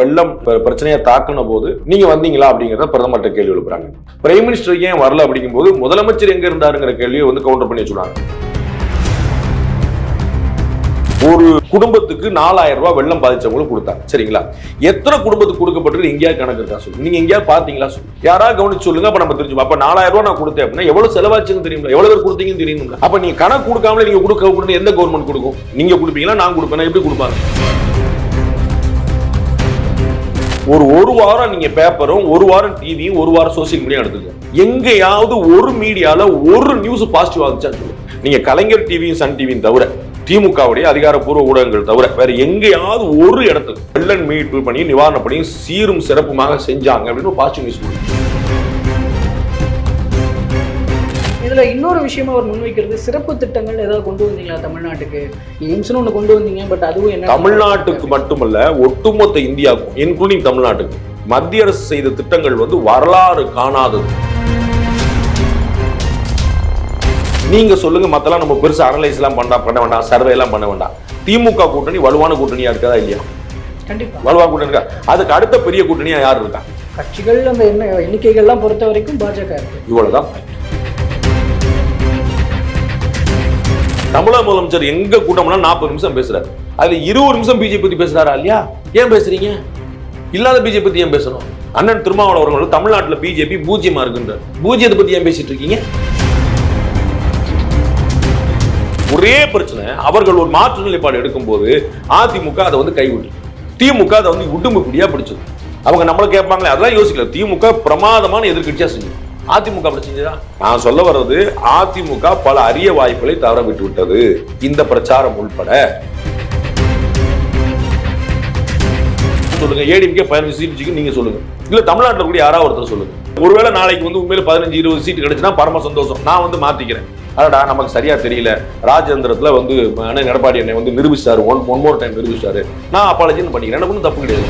வெள்ளம் பிரச்சனையை தாக்கின போது நீங்க வந்தீங்களா அப்படிங்கறத பிரதமர்கிட்ட கேள்வி எழுப்புறாங்க. பிரைம் மினிஸ்டர் ஏன் வரல அப்படிங்கும் போது முதலமைச்சர் எங்க இருந்தாருங்கிற கேள்வியை வந்து கவுண்டர் பண்ணி வச்சுருவாங்க ஒரு குடும்பத்துக்கு நாலாயிரம் ரூபாய் வெள்ளம் பாதிச்சவங்களுக்கு கொடுத்தாங்க. சரிங்களா? எத்தனை குடும்பத்துக்கு கொடுக்கப்பட்டிருக்கு? எங்கேயாவது கணக்கு இருக்கா? சொல்லுங்க நீங்க எங்கேயாவது பாத்தீங்களா சொல்லுங்க யாராவது கவனிச்சு சொல்லுங்க அப்ப நம்ம தெரிஞ்சு அப்ப நாலாயிரம் ரூபாய் நான் கொடுத்தேன் அப்படின்னா எவ்வளவு செலவாச்சுன்னு தெரியுங்களா எவ்வளவு பேர் கொடுத்தீங்கன்னு தெரியுங்களா அப்ப நீங்க கணக்கு கொடுக்காமல நீங்க கொடுக்க எந்த கவர்மெண்ட் கொடுக்கும்? நீங்க கொடுப்பீங்களா? நான் கொடுப்பேன். எப்படி கொடுப்பாங்க? ஒரு ஒரு வாரம் நீங்க பேப்பரும் ஒரு வாரம் டிவியும் ஒரு வாரம் சோசியல் மீடியா எடுத்துக்கோங்க. எங்கேயாவது ஒரு மீடியால ஒரு நியூஸ் பாசிட்டிவ் ஆகுச்சா சொல்லுங்க நீங்க கலைஞர் டிவியும் சன் டிவியும் தவிர திமுகவுடைய அதிகாரப்பூர்வ ஊடகங்கள் தவிர வேற எங்கேயாவது ஒரு இடத்துக்கு வெள்ளன் மீட்பு பணியும் நிவாரண பணியும் சீரும் சிறப்புமாக செஞ்சாங்க அப்படின்னு பாசிட்டிவ் நியூஸ் கொடுக்கும் இதுல இன்னொரு விஷயமா அவர் முன்வைக்கிறது சிறப்பு திட்டங்கள் ஏதாவது கொண்டு வந்தீங்களா தமிழ்நாட்டுக்கு? எய்ம்ஸ்னு ஒண்ணு கொண்டு வந்தீங்க பட் அதுவும் என்ன தமிழ்நாட்டுக்கு மட்டுமல்ல ஒட்டுமொத்த இந்தியாவுக்கும் இன்க்ளூடிங் தமிழ்நாட்டுக்கு மத்திய அரசு செய்த திட்டங்கள் வந்து வரலாறு காணாதது. நீங்க சொல்லுங்க மத்தெல்லாம் நம்ம பெருசா அனலைஸ் எல்லாம் பண்ண பண்ண வேண்டாம் சர்வே எல்லாம் பண்ண வேண்டாம். திமுக கூட்டணி வலுவான கூட்டணியா இருக்கதா இல்லையா? கண்டிப்பா. வலுவான கூட்டணி இருக்கா? அதுக்கு அடுத்த பெரிய கூட்டணியா யார் இருக்கா? கட்சிகள் அந்த என்ன எண்ணிக்கைகள்லாம் பொறுத்த வரைக்கும் பாஜக இருக்கு. இவ்வளவுதான். தமிழக முதலமைச்சர் எங்க கூட்டம்னா நாற்பது நிமிஷம் பேசுறாரு. அதுல இருபது நிமிஷம் பிஜேபி பத்தி பேசுறாரா இல்லையா? ஏன் பேசுறீங்க? இல்லாத பிஜேபி பத்தி ஏன் பேசணும்? அண்ணன் திருமாவளவன் அவர்கள் தமிழ்நாட்டுல பிஜேபி பூஜ்யமா இருக்குன்ற பூஜ்யத்தை பத்தி ஏன் பேசிட்டு இருக்கீங்க? ஒரே பிரச்சனை அவர்கள் ஒரு மாற்று நிலைப்பாடு எடுக்கும்போது அதிமுக அதை வந்து கைவிட்டு திமுக அதை வந்து உடும்பு பிடியா பிடிச்சது. அவங்க நம்மளை கேட்பாங்களே அதெல்லாம் யோசிக்கல. திமுக பிரமாதமான எதிர்கட்சியா செஞ்சு அதிமுக அப்படி நான் சொல்ல வர்றது அதிமுக பல அரிய வாய்ப்புகளை தவற விட்டு விட்டது இந்த பிரச்சாரம் உள்பட. சொல்லுங்க. ஏடிஎம்கே பதினஞ்சு சீட் வச்சுக்கு நீங்க சொல்லுங்க. இல்ல தமிழ்நாட்டில் கூட யாராவது ஒருத்தர் சொல்லுங்க. ஒருவேளை நாளைக்கு வந்து உண்மையில பதினஞ்சு இருபது சீட் கிடைச்சுன்னா பரம சந்தோஷம். நான் வந்து மாத்திக்கிறேன். அடடா நமக்கு சரியா தெரியல. ராஜேந்திரத்துல வந்து அண்ணன் எடப்பாடி என்னை வந்து நிரூபிச்சாரு ஒன் ஒன் மோர் டைம் நிரூபிச்சாரு நான் அப்பாலஜின்னு பண்ணிக்கிறேன். எனக்கு ஒன்றும் தப்பு கிடையாது.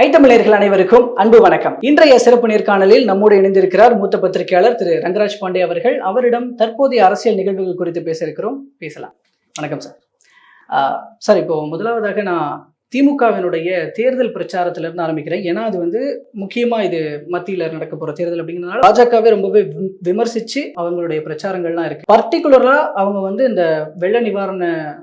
ஐத்தமிழர்கள் அனைவருக்கும் அன்பு வணக்கம். இன்றைய சிறப்பு நேர்காணலில் நம்மோடு இணைந்திருக்கிறார் மூத்த பத்திரிகையாளர் திரு ரங்கராஜ் பாண்டே அவர்கள். அவரிடம் தற்போதைய அரசியல் நிகழ்வுகள் குறித்து பேச இருக்கிறோம் பேசலாம். வணக்கம் சார். சார் இப்போ முதலாவதாக நான் திமுகவினுடைய தேர்தல் பிரச்சாரத்திலிருந்து ஆரம்பிக்கிறேன். ஏன்னா அது வந்து முக்கியமா இது மத்தியில நடக்க போற தேர்தல் அப்படிங்கிறதுனால பாஜகவே ரொம்பவே வி- விமர்சிச்சு அவங்களுடைய பிரச்சாரங்கள்லாம் இருக்கு. பர்டிகுலரா அவங்க வந்து இந்த வெள்ள நிவாரண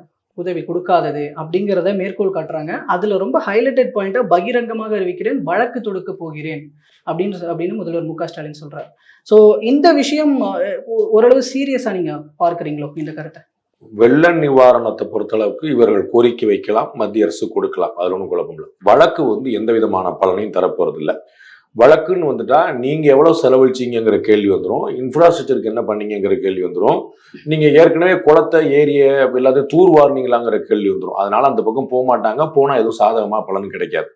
உதவி கொடுக்காதது அப்படிங்கிறத மேற்கோள் காட்டுறாங்க. அதுல ரொம்ப ஹைலைட்டட் பாயிண்டா பகிரங்கமாக அறிவிக்கிறேன் வழக்கு தொடுக்க போகிறேன் அப்படின்னு அப்படின்னு முதல்வர் மு க ஸ்டாலின் சொல்றாரு. ஸோ இந்த விஷயம் ஓரளவு சீரியஸா நீங்க பார்க்குறீங்களோ இந்த கருத்தை? வெள்ள நிவாரணத்தை பொறுத்தளவுக்கு இவர்கள் கோரிக்கை வைக்கலாம் மத்திய அரசு கொடுக்கலாம். அதில் ஒன்றும் குழப்பம் இல்லை. வழக்கு வந்து எந்த விதமான பலனையும் தரப்போறது இல்லை வழக்குன்னு வந்துட்டா நீங்கள் எவ்வளோ செலவழிச்சிங்கிற கேள்வி வந்துடும் இன்ஃப்ராஸ்ட்ரக்சருக்கு என்ன பண்ணீங்கங்கிற கேள்வி வந்துடும் நீங்கள் ஏற்கனவே குளத்தை ஏரிய எல்லாத்தையும் தூர் வார்னீங்களாங்கிற கேள்வி வந்துடும் அதனால அந்த பக்கம் போக மாட்டாங்க போனால் எதுவும் சாதகமாக பலன் கிடைக்காது.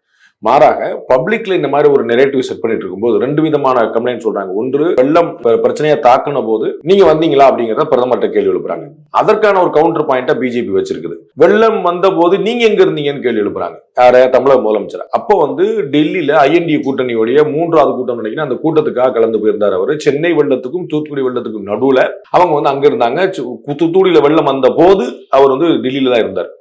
மாறாக பப்ளிக்ல இந்த மாதிரி ஒரு நெரேட்டிவ் செட் பண்ணிட்டு இருக்கும்போது ரெண்டு விதமான கம்ப்ளைண்ட் சொல்றாங்க. ஒன்று வெள்ளம் பிரச்சனையை தாக்குன போது நீங்க வந்தீங்களா அப்படிங்கறத பிரதமர்கிட்ட கேள்வி எழுப்புறாங்க. அதற்கான ஒரு கவுண்டர் பாயிண்டா பிஜேபி வச்சிருக்குது. வெள்ளம் வந்த போது நீங்க எங்க இருந்தீங்கன்னு கேள்வி எழுப்புறாங்க. யார? தமிழக முதலமைச்சர். அப்போ வந்து டெல்லியில ஐஎன்டி கூட்டணியுடைய மூன்றாவது கூட்டம் நினைக்கிறேன். அந்த கூட்டத்துக்காக கலந்து போயிருந்தார் அவர். சென்னை வெள்ளத்துக்கும் தூத்துக்குடி வெள்ளத்துக்கும் நடுவுல அவங்க வந்து அங்க இருந்தாங்க. தூத்துக்குடியில வெள்ளம் வந்த போது அவர் வந்து டெல்லியில தான் இருந்தார்.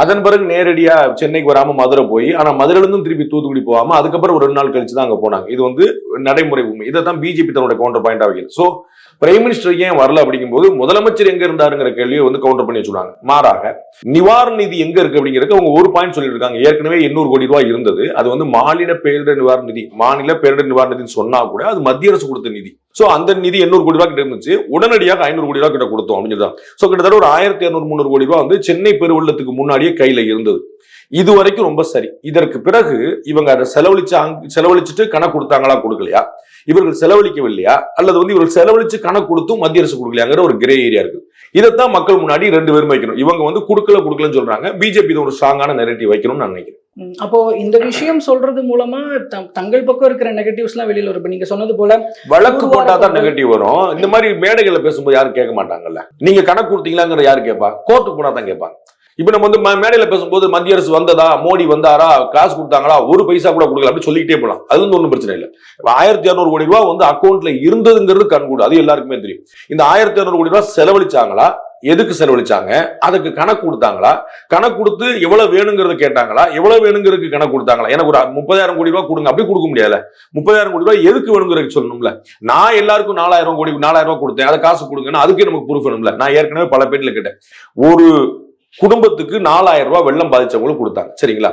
அதன் பிறகு நேரடியா சென்னைக்கு வராம மதுரை போய் ஆனா மதுரையிலிருந்தும் திருப்பி தூத்துக்குடி போகாம அதுக்கப்புறம் ஒரு ரெண்டு நாள் கழிச்சு தான் அங்கே போனாங்க. இது வந்து நடைமுறை உண்மை. இதை தான் பிஜேபி தன்னுடைய கவுண்டர் பாயிண்டாக வைக்கிறது. சோ பிரைம் மினிஸ்டர் ஏன் வரல அப்படிங்கும்போது முதலமைச்சர் எங்க இருந்தாருங்கிற கேள்வியை வந்து கவுண்டர் பண்ணி வச்சுருவாங்க மாறாக நிவாரண நிதி எங்க இருக்கு அப்படிங்கிறது அவங்க ஒரு பாயிண்ட் சொல்லியிருக்காங்க. ஏற்கனவே எண்ணூறு கோடி ரூபாய் இருந்தது. அது வந்து மாநில பேரிடர் நிவாரண நிதி. மாநில பேரிடர் நிவாரண நிதின்னு சொன்னா கூட அது மத்திய அரசு கொடுத்த நிதி. சோ அந்த நிதி எண்ணூறு கோடி ரூபாய் கிட்ட இருந்துச்சு. உடனடியாக ஐநூறு கோடி ரூபாய் கிட்ட கொடுத்தோம் அப்படின்னு சொல்றாங்க சோ கிட்டத்தட்ட ஒரு ஆயிரத்தி இருநூறு முந்நூறு கோடி ரூபாய் வந்து சென்னை பெருவெள்ளத்துக்கு முன்னாடியே கையில இருந்தது. இது வரைக்கும் ரொம்ப சரி. இதற்கு பிறகு இவங்க அதை செலவழிச்சு அங்க- செலவழிச்சுட்டு கணக்கு கொடுத்தாங்களா கொடுக்கலையா? இவர்கள் செலவழிக்கவில்லையா? அல்லது வந்து இவர்கள் செலவழிச்சு கணக்கு கொடுத்தும் மத்திய அரசு கொடுக்கலையாங்கிற ஒரு கிரே ஏரியா இருக்கு இதைத்தான் மக்கள் முன்னாடி ரெண்டு பேரும் வைக்கணும். இவங்க வந்து கொடுக்கல கொடுக்கலன்னு சொல்றாங்க. பிஜேபி ஒரு ஸ்ட்ராங்கான நெரேட்டிவ் வைக்கணும்னு நான் நினைக்கிறேன். அப்போ இந்த விஷயம் சொல்றது மூலமா தங்கள் பக்கம் இருக்கிற நெகட்டிவ்ஸ் எல்லாம் வெளியில வரும். நீங்க சொன்னது போல வழக்கு போட்டா தான் நெகட்டிவ் வரும். இந்த மாதிரி மேடைகள்ல பேசும்போது யாரும் கேட்க மாட்டாங்கல்ல? நீங்க கணக்கு கொடுத்தீங்களாங்கிற யாரு கேட்பா? கோர்ட்டுக்கு போனா தான் கேட்பாங்க இப்போ நம்ம வந்து ம- பேசும்போது மத்திய அரசு வந்ததா? மோடி வந்தாரா? காசு கொடுத்தாங்களா? ஒரு பைசா கூட கொடுக்கல. அப்படின்னு சொல்லிக்கிட்டே போகலாம் அது வந்து ஒன்றும் பிரச்சனை இல்லை. ஆயிரத்தி இரநூறு கோடி ரூபா வந்து அக்கௌண்ட்ல இருந்ததுங்கிறது கண்கூடு. அது எல்லாருக்குமே தெரியும். இந்த ஆயிரத்தி இரநூறு கோடி ரூபாய் செலவழிச்சாங்களா? எதுக்கு செலவழிச்சாங்க? அதுக்கு கணக்கு கொடுத்தாங்களா? கணக்கு கொடுத்து எவ்வளவு வேணுங்கிறத கேட்டாங்களா? எவ்வளவு வேணுங்கிறதுக்கு கணக்கு கொடுத்தாங்களா? எனக்கு ஒரு முப்பதாயிரம் கோடி ரூபாய் கொடுங்க. அப்படி கொடுக்க முடியாதுல முப்பதாயிரம் கோடி ரூபாய் எதுக்கு வேணுங்கிறதுக்கு சொல்லணும்ல. நான் எல்லாருக்கும் நாலாயிரம் கோடி நாலாயிரம் ரூபாய் கொடுத்தேன். அதை காசு கொடுங்கன்னா அதுக்கே நமக்கு ப்ரூஃப் வேணும்ல. நான் ஏற்கனவே பல பேர்ல கேட்டேன். ஒரு குடும்பத்துக்கு நாலாயிரம் ரூபாய் வெள்ளம் பாதிச்சவங்களுக்கு கொடுத்தாங்க. சரிங்களா?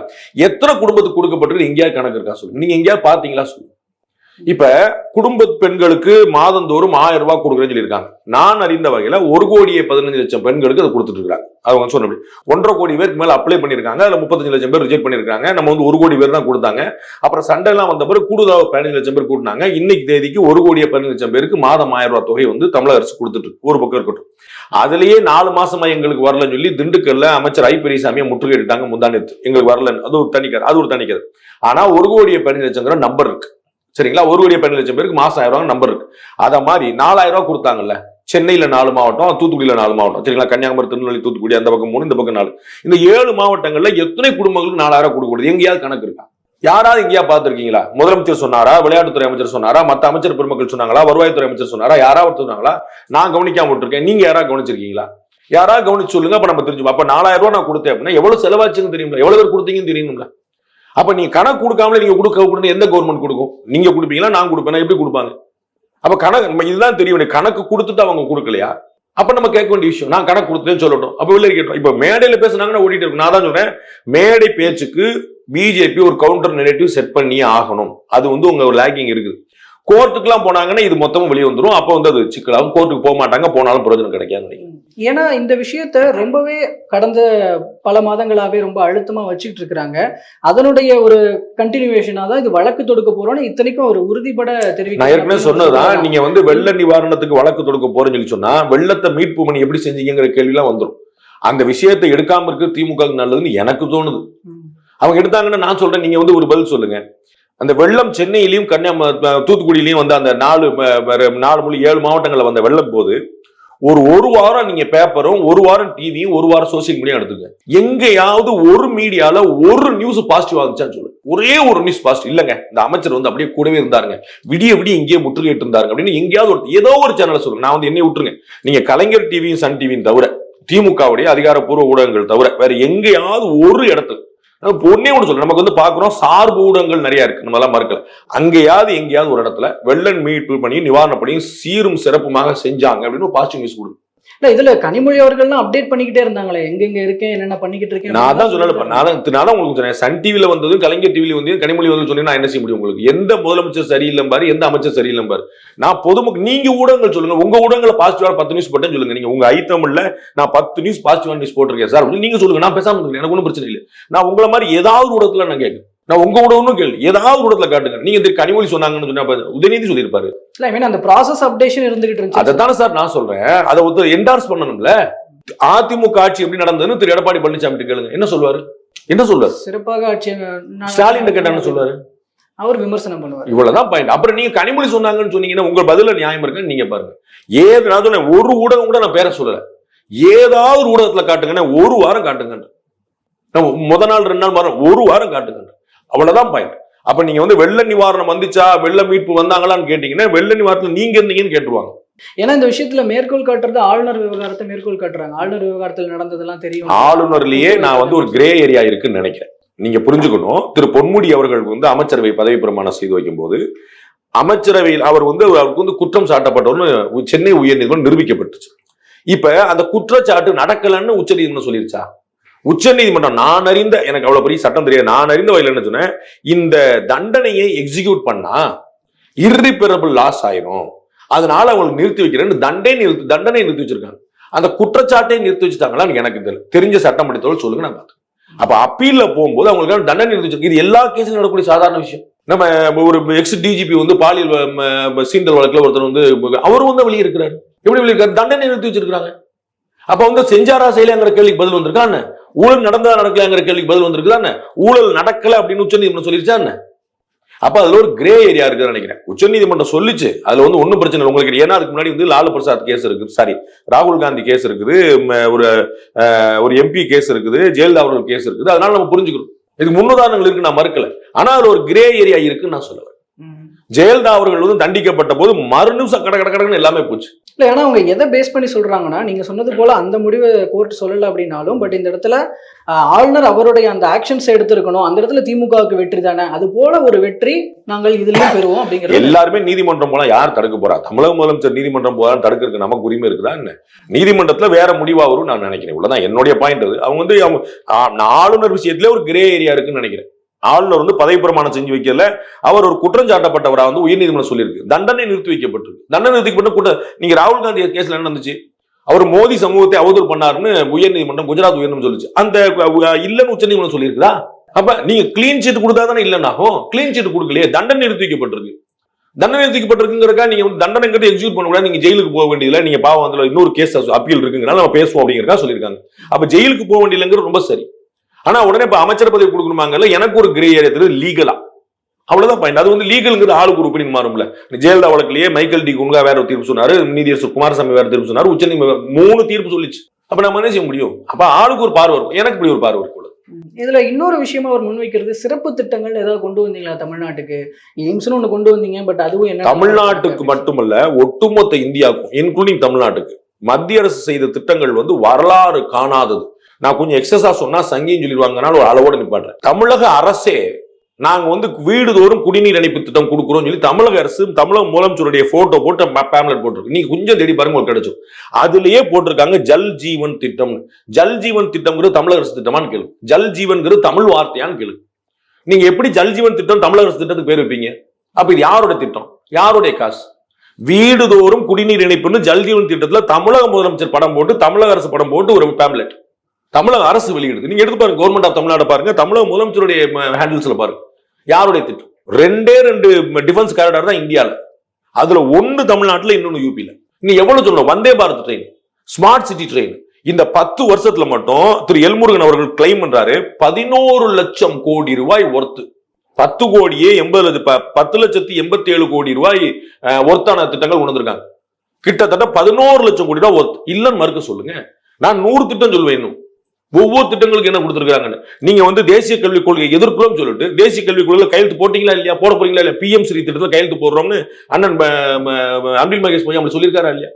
எத்தனை குடும்பத்துக்கு கொடுக்கப்பட்டிருக்கு? எங்கேயாவது கணக்கு இருக்கா சொல்லுங்க. நீங்க எங்கேயாவது பாத்தீங்களா சொல்லுங்க. இப்ப குடும்ப பெண்களுக்கு மாதந்தோறும் ஆயிரம் ரூபாய் கொடுக்குறேன்னு சொல்லியிருக்காங்க. நான் அறிந்த வகையில ஒரு கோடியே பதினஞ்சு லட்சம் பெண்களுக்கு அதை கொடுத்துட்டு இருக்காங்க. அவங்க சொன்னபடி ஒன்றரை கோடி பேருக்கு மேல அப்ளை பண்ணிருக்காங்க அதுல முப்பத்தஞ்சு லட்சம் பேர் ரிஜெக்ட் பண்ணிருக்காங்க நம்ம வந்து ஒரு கோடி பேர் தான் கொடுத்தாங்க. அப்புறம் சண்டை எல்லாம் வந்த பிறகு கூடுதலாக பதினஞ்சு லட்சம் பேர் கூட்டினாங்க. இன்னைக்கு தேதிக்கு ஒரு கோடியே பதினஞ்சு லட்சம் பேருக்கு மாதம் ஆயிரம் ரூபாய் தொகை வந்து தமிழக அரசு கொடுத்துட்டு ஒரு பக்கம் இருக்கட்டும். அதுலயே நாலு மாசமா எங்களுக்கு வரலன்னு சொல்லி திண்டுக்கல்ல அமைச்சர் ஐ பெரியசாமியை முற்றுகையிட்டாங்க முந்தானத்து எங்களுக்கு வரலன்னு. அது ஒரு தனிக்கார் அது ஒரு தனிக்கர் ஆனா ஒரு கோடியே பதினஞ்சு லட்சங்கிற நம்பர் இருக்கு. சரிங்களா? ஒரு கோடியே பதினஞ்சு லட்சம் பேருக்கு மாசம் ஆயிரம் நம்பர் இருக்கு. அதை மாதிரி நாலாயிரம் ரூபா கொடுத்தாங்கல்ல. சென்னையில் நாலு மாவட்டம் தூத்துக்குடியில் நாலு மாவட்டம். சரிங்களா? கன்னியாகுமரி திருநெல்வேலி தூத்துக்குடி அந்த பக்கம் மூணு இந்த பக்கம் நாலு. இந்த ஏழு மாவட்டங்களில் எத்தனை குடும்பங்களுக்கு நாலாயிரம் கொடுக்க எங்கேயாவது கணக்கு இருக்கா? யாராவது எங்கேயா பார்த்துருக்கீங்களா? முதலமைச்சர் சொன்னாரா? விளையாட்டுத்துறை அமைச்சர் சொன்னாரா? மற்ற அமைச்சர் பெருமக்கள் சொன்னாங்களா? வருவாய்த்துறை அமைச்சர் சொன்னாரா? யாராவது சொன்னாங்களா நான் கவனிக்காம விட்டுருக்கேன். நீங்க யாராவது கவனிச்சிருக்கீங்களா? யாராவது கவனிச்சு சொல்லுங்க. அப்ப நம்ம தெரிஞ்சுப்போம் அப்ப நாலாயிரம் ரூபாய் நான் கொடுத்தேன் அப்படின்னா எவ்வளவு செலவாச்சுன்னு தெரியுங்களா எவ்வளவு பேர் கொடுத்தீங்கன்னு தெரியணும்ல. அப்ப நீங்க கணக்கு கொடுக்காமலே நீங்க கொடுக்க கொடுத்து எந்த கவர்மெண்ட் கொடுக்கும்? நீங்க கொடுப்பீங்களா? நான் கொடுப்பேன். எப்படி கொடுப்பாங்க? அப்ப கணக்கு நம்ம இதுதான் தெரியும். கணக்கு கொடுத்துட்டு அவங்க கொடுக்கலையா? அப்ப நம்ம கேட்க வேண்டிய விஷயம் நான் கணக்கு கொடுத்தேன்னு சொல்லட்டும். அப்ப வெளியே கேட்டோம். இப்ப மேடையில பேசுனாங்கன்னா ஓடிட்டு இருக்கு நான் தான் சொல்றேன். மேடை பேச்சுக்கு பிஜேபி ஒரு கவுண்டர் நெரேட்டிவ் செட் பண்ணியே ஆகணும். அது வந்து உங்க லேக்கிங் இருக்குது. கோர்ட்டுக்குலாம் போனாங்கன்னா இது மொத்தமும் வெளியே வந்துரும். அப்ப வந்து அது சிக்கலாகும். கோர்ட்டுக்கு போக மாட்டாங்க போனாலும் பிரயோஜனம் கிடைக்காது ஏன்னா இந்த விஷயத்த ரொம்பவே கடந்த பல மாதங்களாவே ரொம்ப அழுத்தமா வச்சுக்கிட்டு இருக்கிறாங்க. அதனுடைய ஒரு கண்டினியூவேஷனா தான் இது வழக்கு தொடுக்க போறோம்னு இத்தனைக்கும் ஒரு உறுதிப்பட நான் ஏற்கனவே சொன்னதுதான் தெரிவிக்க நீங்க வந்து வெள்ள நிவாரணத்துக்கு வழக்கு தொடுக்க போறேன்னு சொல்லி சொன்னா வெள்ளத்தை மீட்பு பணி எப்படி செஞ்சீங்கிற கேள்விலாம் வந்துரும். அந்த விஷயத்தை எடுக்காம இருக்கு திமுக நல்லதுன்னு எனக்கு தோணுது. அவங்க எடுத்தாங்கன்னா நான் சொல்றேன் நீங்க வந்து ஒரு பதில் சொல்லுங்க. அந்த வெள்ளம் சென்னையிலையும் கன்னியாம தூத்துக்குடியிலையும் வந்து அந்த நாலு நாலு மொழி ஏழு மாவட்டங்களில் வந்த வெள்ளம் போது ஒரு ஒரு வாரம் நீங்க பேப்பரும் ஒரு வாரம் டிவியும் ஒரு வாரம் சோசியல் மீடியா எடுத்துங்க எங்கேயாவது ஒரு மீடியால ஒரு நியூஸ் பாசிட்டிவ் ஆகுச்சான்னு சொல்லு. ஒரே ஒரு நியூஸ் பாசிட்டிவ் இல்லங்க. இந்த அமைச்சர் வந்து அப்படியே கூடவே இருந்தாருங்க. விடிய விடிய இங்கேயே முற்றுகையிட்டு இருந்தாருங்க அப்படின்னு எங்கேயாவது ஒரு ஏதோ ஒரு சேனலை சொல்லுங்க. நான் வந்து என்னை விட்டுருங்க. நீங்க கலைஞர் டிவியும் சன் டிவியும் தவிர திமுகவுடைய அதிகாரப்பூர்வ ஊடகங்கள் தவிர வேற எங்கேயாவது ஒரு இடத்துல நான் ஒண்ணே ஒன்று சொல்றேன் நமக்கு வந்து பாக்குறோம் சார்பு ஊடகங்கள் நிறைய இருக்கு. நம்ம எல்லாம் மறுக்கல. அங்கேயாவது எங்கேயாவது ஒரு இடத்துல வெள்ளன் மீட்பு பணியும் நிவாரண பணியும் சீரும் சிறப்புமாக செஞ்சாங்க அப்படின்னு பாசிட்டிவ் நியூஸ் கொடுக்கும் இல்ல இதுல கனிமொழி அவர்கள்லாம் அப்டேட் பண்ணிக்கிட்டே இருந்தாங்களே. எங்கெங்க இருக்கேன் என்னென்ன பண்ணிக்கிட்டு இருக்கேன் நான் தான் சொல்லல நான் தான் நான் உங்களுக்கு சொன்னேன். சன் டிவில வந்ததும் கலைஞர் டிவில வந்து கனிமொழி வந்து சொன்னீங்கன்னா நான் என்ன செய்ய முடியும் உங்களுக்கு? எந்த முதலமைச்சர் சரியில்லை பாரு எந்த அமைச்சர் சரியில்லை பாரு. நான் பொதுமக்கள் நீங்க ஊடகங்கள் சொல்லுங்க. உங்க ஊடகங்களை பாசிட்டிவா பத்து நியூஸ் போட்டேன்னு சொல்லுங்க. நீங்க உங்க ஐ தமிழ்ல நான் பத்து நியூஸ் பாசிட்டிவா நியூஸ் போட்டிருக்கேன். சார் அப்படின்னு நீங்க சொல்லுங்க. நான் பேசாம எனக்கு ஒன்றும் பிரச்சனை இல்லை. நான் உங்களை மாதிரி ஏதாவது ஊடகத்துல நான் கேட்கறேன். நான் உங்க ஊடகம்னு கேள்வி ஏதாவது ஊடகத்துல காட்டுங்க. நீங்க இந்த கனிமொழி சொன்னாங்கன்னு சொன்னா உதயநிதி சொல்லியிருப்பாரு. இல்ல அந்த ப்ராசஸ் அப்டேஷன் இருந்துகிட்டு இருந்துச்சு. அதைத்தானே சார் நான் சொல்றேன். அதை ஒருத்தர் என்டார்ஸ் பண்ணணும்ல. அதிமுக ஆட்சி எப்படி நடந்ததுன்னு திரு எடப்பாடி பழனிசாமி கேளுங்க. என்ன சொல்லுவாரு என்ன சொல்றாரு சிறப்பாக ஆட்சி ஸ்டாலின் கேட்டா என்ன சொல்லுவாரு அவர் விமர்சனம் பண்ணுவார். இவ்வளவுதான் பாயிண்ட் அப்புறம் நீங்க கனிமொழி சொன்னாங்கன்னு சொன்னீங்கன்னா உங்க பதில நியாயம் இருக்குன்னு நீங்க பாருங்க. ஏது நான் ஒரு ஊடகம் கூட நான் பேர சொல்லல. ஏதாவது ஒரு ஊடகத்துல காட்டுங்கன்னா ஒரு வாரம் காட்டுங்க முத நாள் ரெண்டு நாள் வாரம் ஒரு வாரம் காட்டுங்க அவ்வளவுதான் பாயிண்ட் அப்ப நீங்க வந்து வெள்ள நிவாரணம் வந்துச்சா வெள்ள மீட்பு வந்தாங்களான்னு கேட்டீங்கன்னா வெள்ள நிவாரணத்துல நீங்க இருந்தீங்கன்னு கேட்டுருவாங்க. ஏன்னா இந்த விஷயத்துல மேற்கோள் காட்டுறது ஆளுநர் விவகாரத்தை மேற்கோள் காட்டுறாங்க. ஆளுநர் விவகாரத்தில் நடந்ததெல்லாம் தெரியும். ஆளுநர்லயே நான் வந்து ஒரு கிரே ஏரியா இருக்குன்னு நினைக்கிறேன். நீங்க புரிஞ்சுக்கணும். திரு பொன்முடி அவர்கள் வந்து அமைச்சரவை பதவி பிரமாணம் செய்து வைக்கும்போது அமைச்சரவையில் அவர் வந்து அவருக்கு வந்து குற்றம் சாட்டப்பட்டவர்னு சென்னை உயர்நீதிமன்றம் நிரூபிக்கப்பட்டுச்சு. இப்ப அந்த குற்றச்சாட்டு நடக்கலன்னு உச்சநீதிமன்றம் சொல்லிருச்சா? உச்சநீதிமன்றம் நான் அறிந்த எனக்கு அவ்வளவு பெரிய சட்டம் தெரியாது. நான் அறிந்த வகையில் என்ன சொன்னேன்? இந்த தண்டனையை எக்ஸிக்யூட் பண்ணா irreparable லாஸ் ஆயிரும். அதனால அவங்களுக்கு நிறுத்தி வைக்கிறேன்னு தண்டனை நிறுத்தி தண்டனை நிறுத்தி வச்சிருக்காங்க. அந்த குற்றச்சாட்டை நிறுத்தி வச்சுட்டாங்களான்னு எனக்கு தெரியல தெரிஞ்ச சட்டம் படித்தவர்கள் சொல்லுங்க நான் பார்த்து அப்ப அப்பீல்ல போகும்போது அவங்களுக்கு தண்டனை நிறுத்தி வச்சிருக்கு. இது எல்லா கேஸிலும் நடக்கக்கூடிய சாதாரண விஷயம். நம்ம ஒரு எக்ஸ் டிஜிபி வந்து பாலியல் சீண்டல் வழக்கில் ஒருத்தர் வந்து அவரும் வந்து வெளியே இருக்கிறாரு. எப்படி வெளியிருக்காரு தண்டனை நிறுத்தி வச்சிருக்காங்க அப்ப வந்து செஞ்சாரா செய்யலங்கிற கேள்விக்கு பதில் வந்திருக்கா என்ன? ஊழல் நடந்ததா நடக்கலங்கிற கேள்விக்கு பதில் வந்திருக்குதா என்ன? ஊழல் நடக்கல அப்படின்னு உச்சநீதிமன்றம் சொல்லிருச்சா என்ன? அப்ப அதுல ஒரு கிரே ஏரியா இருக்குன்னு நினைக்கிறேன். உச்சநீதிமன்றம் சொல்லிச்சு அதுல வந்து ஒன்றும் பிரச்சனை இல்லை உங்களுக்கு. ஏன்னா அதுக்கு முன்னாடி வந்து லாலு பிரசாத் கேஸ் இருக்குது. சாரி ராகுல் காந்தி கேஸ் இருக்குது. ஒரு ஒரு எம்பி கேஸ் இருக்குது. ஜெயலலிதா அவர்கள் கேஸ் இருக்குது. அதனால நம்ம புரிஞ்சுக்கிறோம் இதுக்கு முன்னுதாரணங்கள் இருக்கு நான் மறுக்கல. ஆனா அதுல ஒரு கிரே ஏரியா இருக்குன்னு நான் சொல்லுவேன் ஜெயலலிதா அவர்கள் வந்து தண்டிக்கப்பட்ட போது மறு நிமிஷம் கட கட கடன்னு எல்லாமே போச்சு. இல்ல ஏன்னா அவங்க எதை பேஸ் பண்ணி சொல்றாங்கன்னா நீங்க சொன்னது போல அந்த முடிவை கோர்ட் சொல்லல அப்படின்னாலும் பட் இந்த இடத்துல ஆளுநர் அவருடைய அந்த ஆக்ஷன்ஸ் எடுத்திருக்கணும். அந்த இடத்துல திமுகவுக்கு வெற்றி தானே. அது போல ஒரு வெற்றி நாங்கள் இதுலயும் பெறுவோம் அப்படிங்கிறது. எல்லாருமே நீதிமன்றம் போலாம் யார் தடுக்க போறா? தமிழக முதலமைச்சர் நீதிமன்றம் போலாம் தடுக்கிறதுக்கு நமக்கு உரிமை இருக்குதா என்ன? நீதிமன்றத்துல வேற முடிவா வரும் நான் நினைக்கிறேன். இவ்வளவுதான் என்னுடைய பாயிண்ட் அது. அவங்க வந்து அவங்க ஆளுநர் விஷயத்துல ஒரு கிரே ஏரியா இருக்குன்னு நினைக்கிறேன். ஆளுநர் வந்து பதவி பிரமாணம் செஞ்சு வைக்கல. அவர் ஒரு குற்றம் சாட்டப்பட்டவரா வந்து உயர்நீதிமன்றம் சொல்லியிருக்கு. தண்டனை நிறுத்தி வைக்கப்பட்டிருக்கு. தண்டனை நிறுத்திக்கப்பட்ட கூட்ட நீங்க ராகுல் காந்தி கேஸ்ல என்ன நடந்துச்சு? அவர் மோடி சமூகத்தை அவதூறு பண்ணாருன்னு உயர்நீதிமன்றம் குஜராத் உயர்நீதிமன்றம் சொல்லிச்சு. அந்த இல்லைன்னு உச்சநீதிமன்றம் சொல்லியிருக்குதா? அப்ப நீங்க கிளீன் சீட் கொடுத்தா தானே இல்லைனாகும் கிளீன் சீட் கொடுக்கலையே. தண்டனை நிறுத்தி வைக்கப்பட்டிருக்கு. தண்டனை நிறுத்திக்கப்பட்டிருக்குங்கிறக்கா நீங்க வந்து தண்டனைங்கிறது எக்ஸிக்யூட் பண்ண கூடாது நீங்க ஜெயிலுக்கு போக வேண்டியதுல நீங்க பாவம் அதுல இன்னொரு கேஸ் அப்பீல் இருக்குங்கிறனால நம்ம பேசுவோம் அப்படிங்கிறக்கா சொல்லியிருக்காங்க. அப்ப ஜெயிலுக்கு போக வேண்டியதுங்கிறது ரொம்ப சரி. ஆனா உடனே இப்ப அமைச்சர் பதவி கொடுக்கணுமாங்கல்ல எனக்கு ஒரு கிரே ஏரியா தெரியுது லீகலா அவ்வளவுதான் பாயிண்ட் அது வந்து லீகல்ங்கிறது ஆளுக்கு ஒரு மாறும்ல. ஜெயலலிதா வழக்குலயே மைக்கேல் டி குன்கா வேற ஒரு தீர்ப்பு சொன்னாரு நீதியரசர் குமாரசாமி வேற தீர்ப்பு சொன்னாரு உச்சநீதிமன்றம் மூணு தீர்ப்பு சொல்லிச்சு. அப்ப நம்ம என்ன செய்ய முடியும்? அப்ப ஆளுக்கு ஒரு பார்வை இருக்கும். எனக்கு இப்படி ஒரு பார்வை இருக்கும். இதுல இன்னொரு விஷயமா அவர் முன்வைக்கிறது சிறப்பு திட்டங்கள் ஏதாவது கொண்டு வந்தீங்களா தமிழ்நாட்டுக்கு? எய்ம்ஸ்னு ஒண்ணு கொண்டு வந்தீங்க பட் அதுவும் என்ன? தமிழ்நாட்டுக்கு மட்டுமல்ல ஒட்டுமொத்த இந்தியாவுக்கும் இன்க்ளூடிங் தமிழ்நாட்டுக்கு மத்திய அரசு செய்த திட்டங்கள் வந்து வரலாறு காணாதது. நான் கொஞ்சம் எக்ஸஸா சொன்னா சங்கின்னு சொல்லிடுவாங்கனால ஒரு அளவோட நிப்பாட்டுறேன். தமிழக அரசே நாங்க வந்து வீடுதோறும் குடிநீர் இணைப்பு திட்டம் கொடுக்குறோம்னு சொல்லி தமிழக அரசு தமிழக முதலமைச்சருடைய போட்டோ போட்டு பேம்லெட் போட்டிருக்கு. நீங்க கொஞ்சம் தேடி பாருங்க உங்களுக்கு கிடைக்கும் அதுலயே போட்டிருக்காங்க ஜல் ஜீவன் திட்டம் ஜல் ஜீவன் திட்டம்ங்கிறது தமிழக அரசு திட்டமான்னு கேளு. ஜல் ஜீவன்கிறது தமிழ் வார்த்தையான்னு கேளு. நீங்க எப்படி ஜல் ஜீவன் திட்டம் தமிழக அரசு திட்டத்துக்கு பேர் வைப்பீங்க? அப்ப இது யாரோட திட்டம்? யாருடைய காசு? வீடுதோறும் குடிநீர் இணைப்புன்னு ஜல் ஜீவன் திட்டத்துல தமிழக முதலமைச்சர் படம் போட்டு தமிழக அரசு படம் போட்டு ஒரு பேம்லெட் தமிழக அரசு வெளியிடுது. நீங்க எடுத்து பாருங்க கவர்மெண்ட் ஆஃப் தமிழ்நாடு பாருங்க. தமிழக முதலமைச்சருடைய ஹேண்டில்ஸ்ல பாருங்க. யாருடைய திட்டம்? ரெண்டே ரெண்டு டிஃபென்ஸ் காரிடார் தான் இந்தியாவில் அதுல ஒன்னு தமிழ்நாட்டில் இன்னொன்னு யூபியில் நீ எவ்வளவு சொல்லணும்? Vande Bharat train smart city train இந்த பத்து வருஷத்துல மட்டும் திரு எல்முருகன் அவர்கள் கிளைம் பண்றாரு பதினோரு லட்சம் கோடி ரூபாய் ஒர்த்து பத்து கோடியே எண்பது ப- பத்து லட்சத்தி எண்பத்தி ஏழு கோடி ரூபாய் ஒர்த்தான திட்டங்கள் உணர்ந்திருக்காங்க கிட்டத்தட்ட பதினோரு லட்சம் கோடி ரூபாய் ஒர்த் இல்லைன்னு மறுக்க சொல்லுங்க. நான் நூறு திட்டம் சொல்லுவேன் இன்னும். ஒவ்வொரு திட்டங்களுக்கு என்ன கொடுத்துருக்காங்கன்னு நீங்க வந்து தேசிய கல்விக் கொள்கை எதிர்க்கிறோம் சொல்லிட்டு தேசிய கல்விக் கொள்கையில கையெழுத்து போட்டீங்களா இல்லையா போட போறீங்களா இல்லையா பிஎம் ஸ்ரீ திட்டத்தில் கையெழுத்து போடுறோம்னு அண்ணன் அன்பில் மகேஷ் பொய்யா அப்படி சொல்லியிருக்காரா இல்லையா?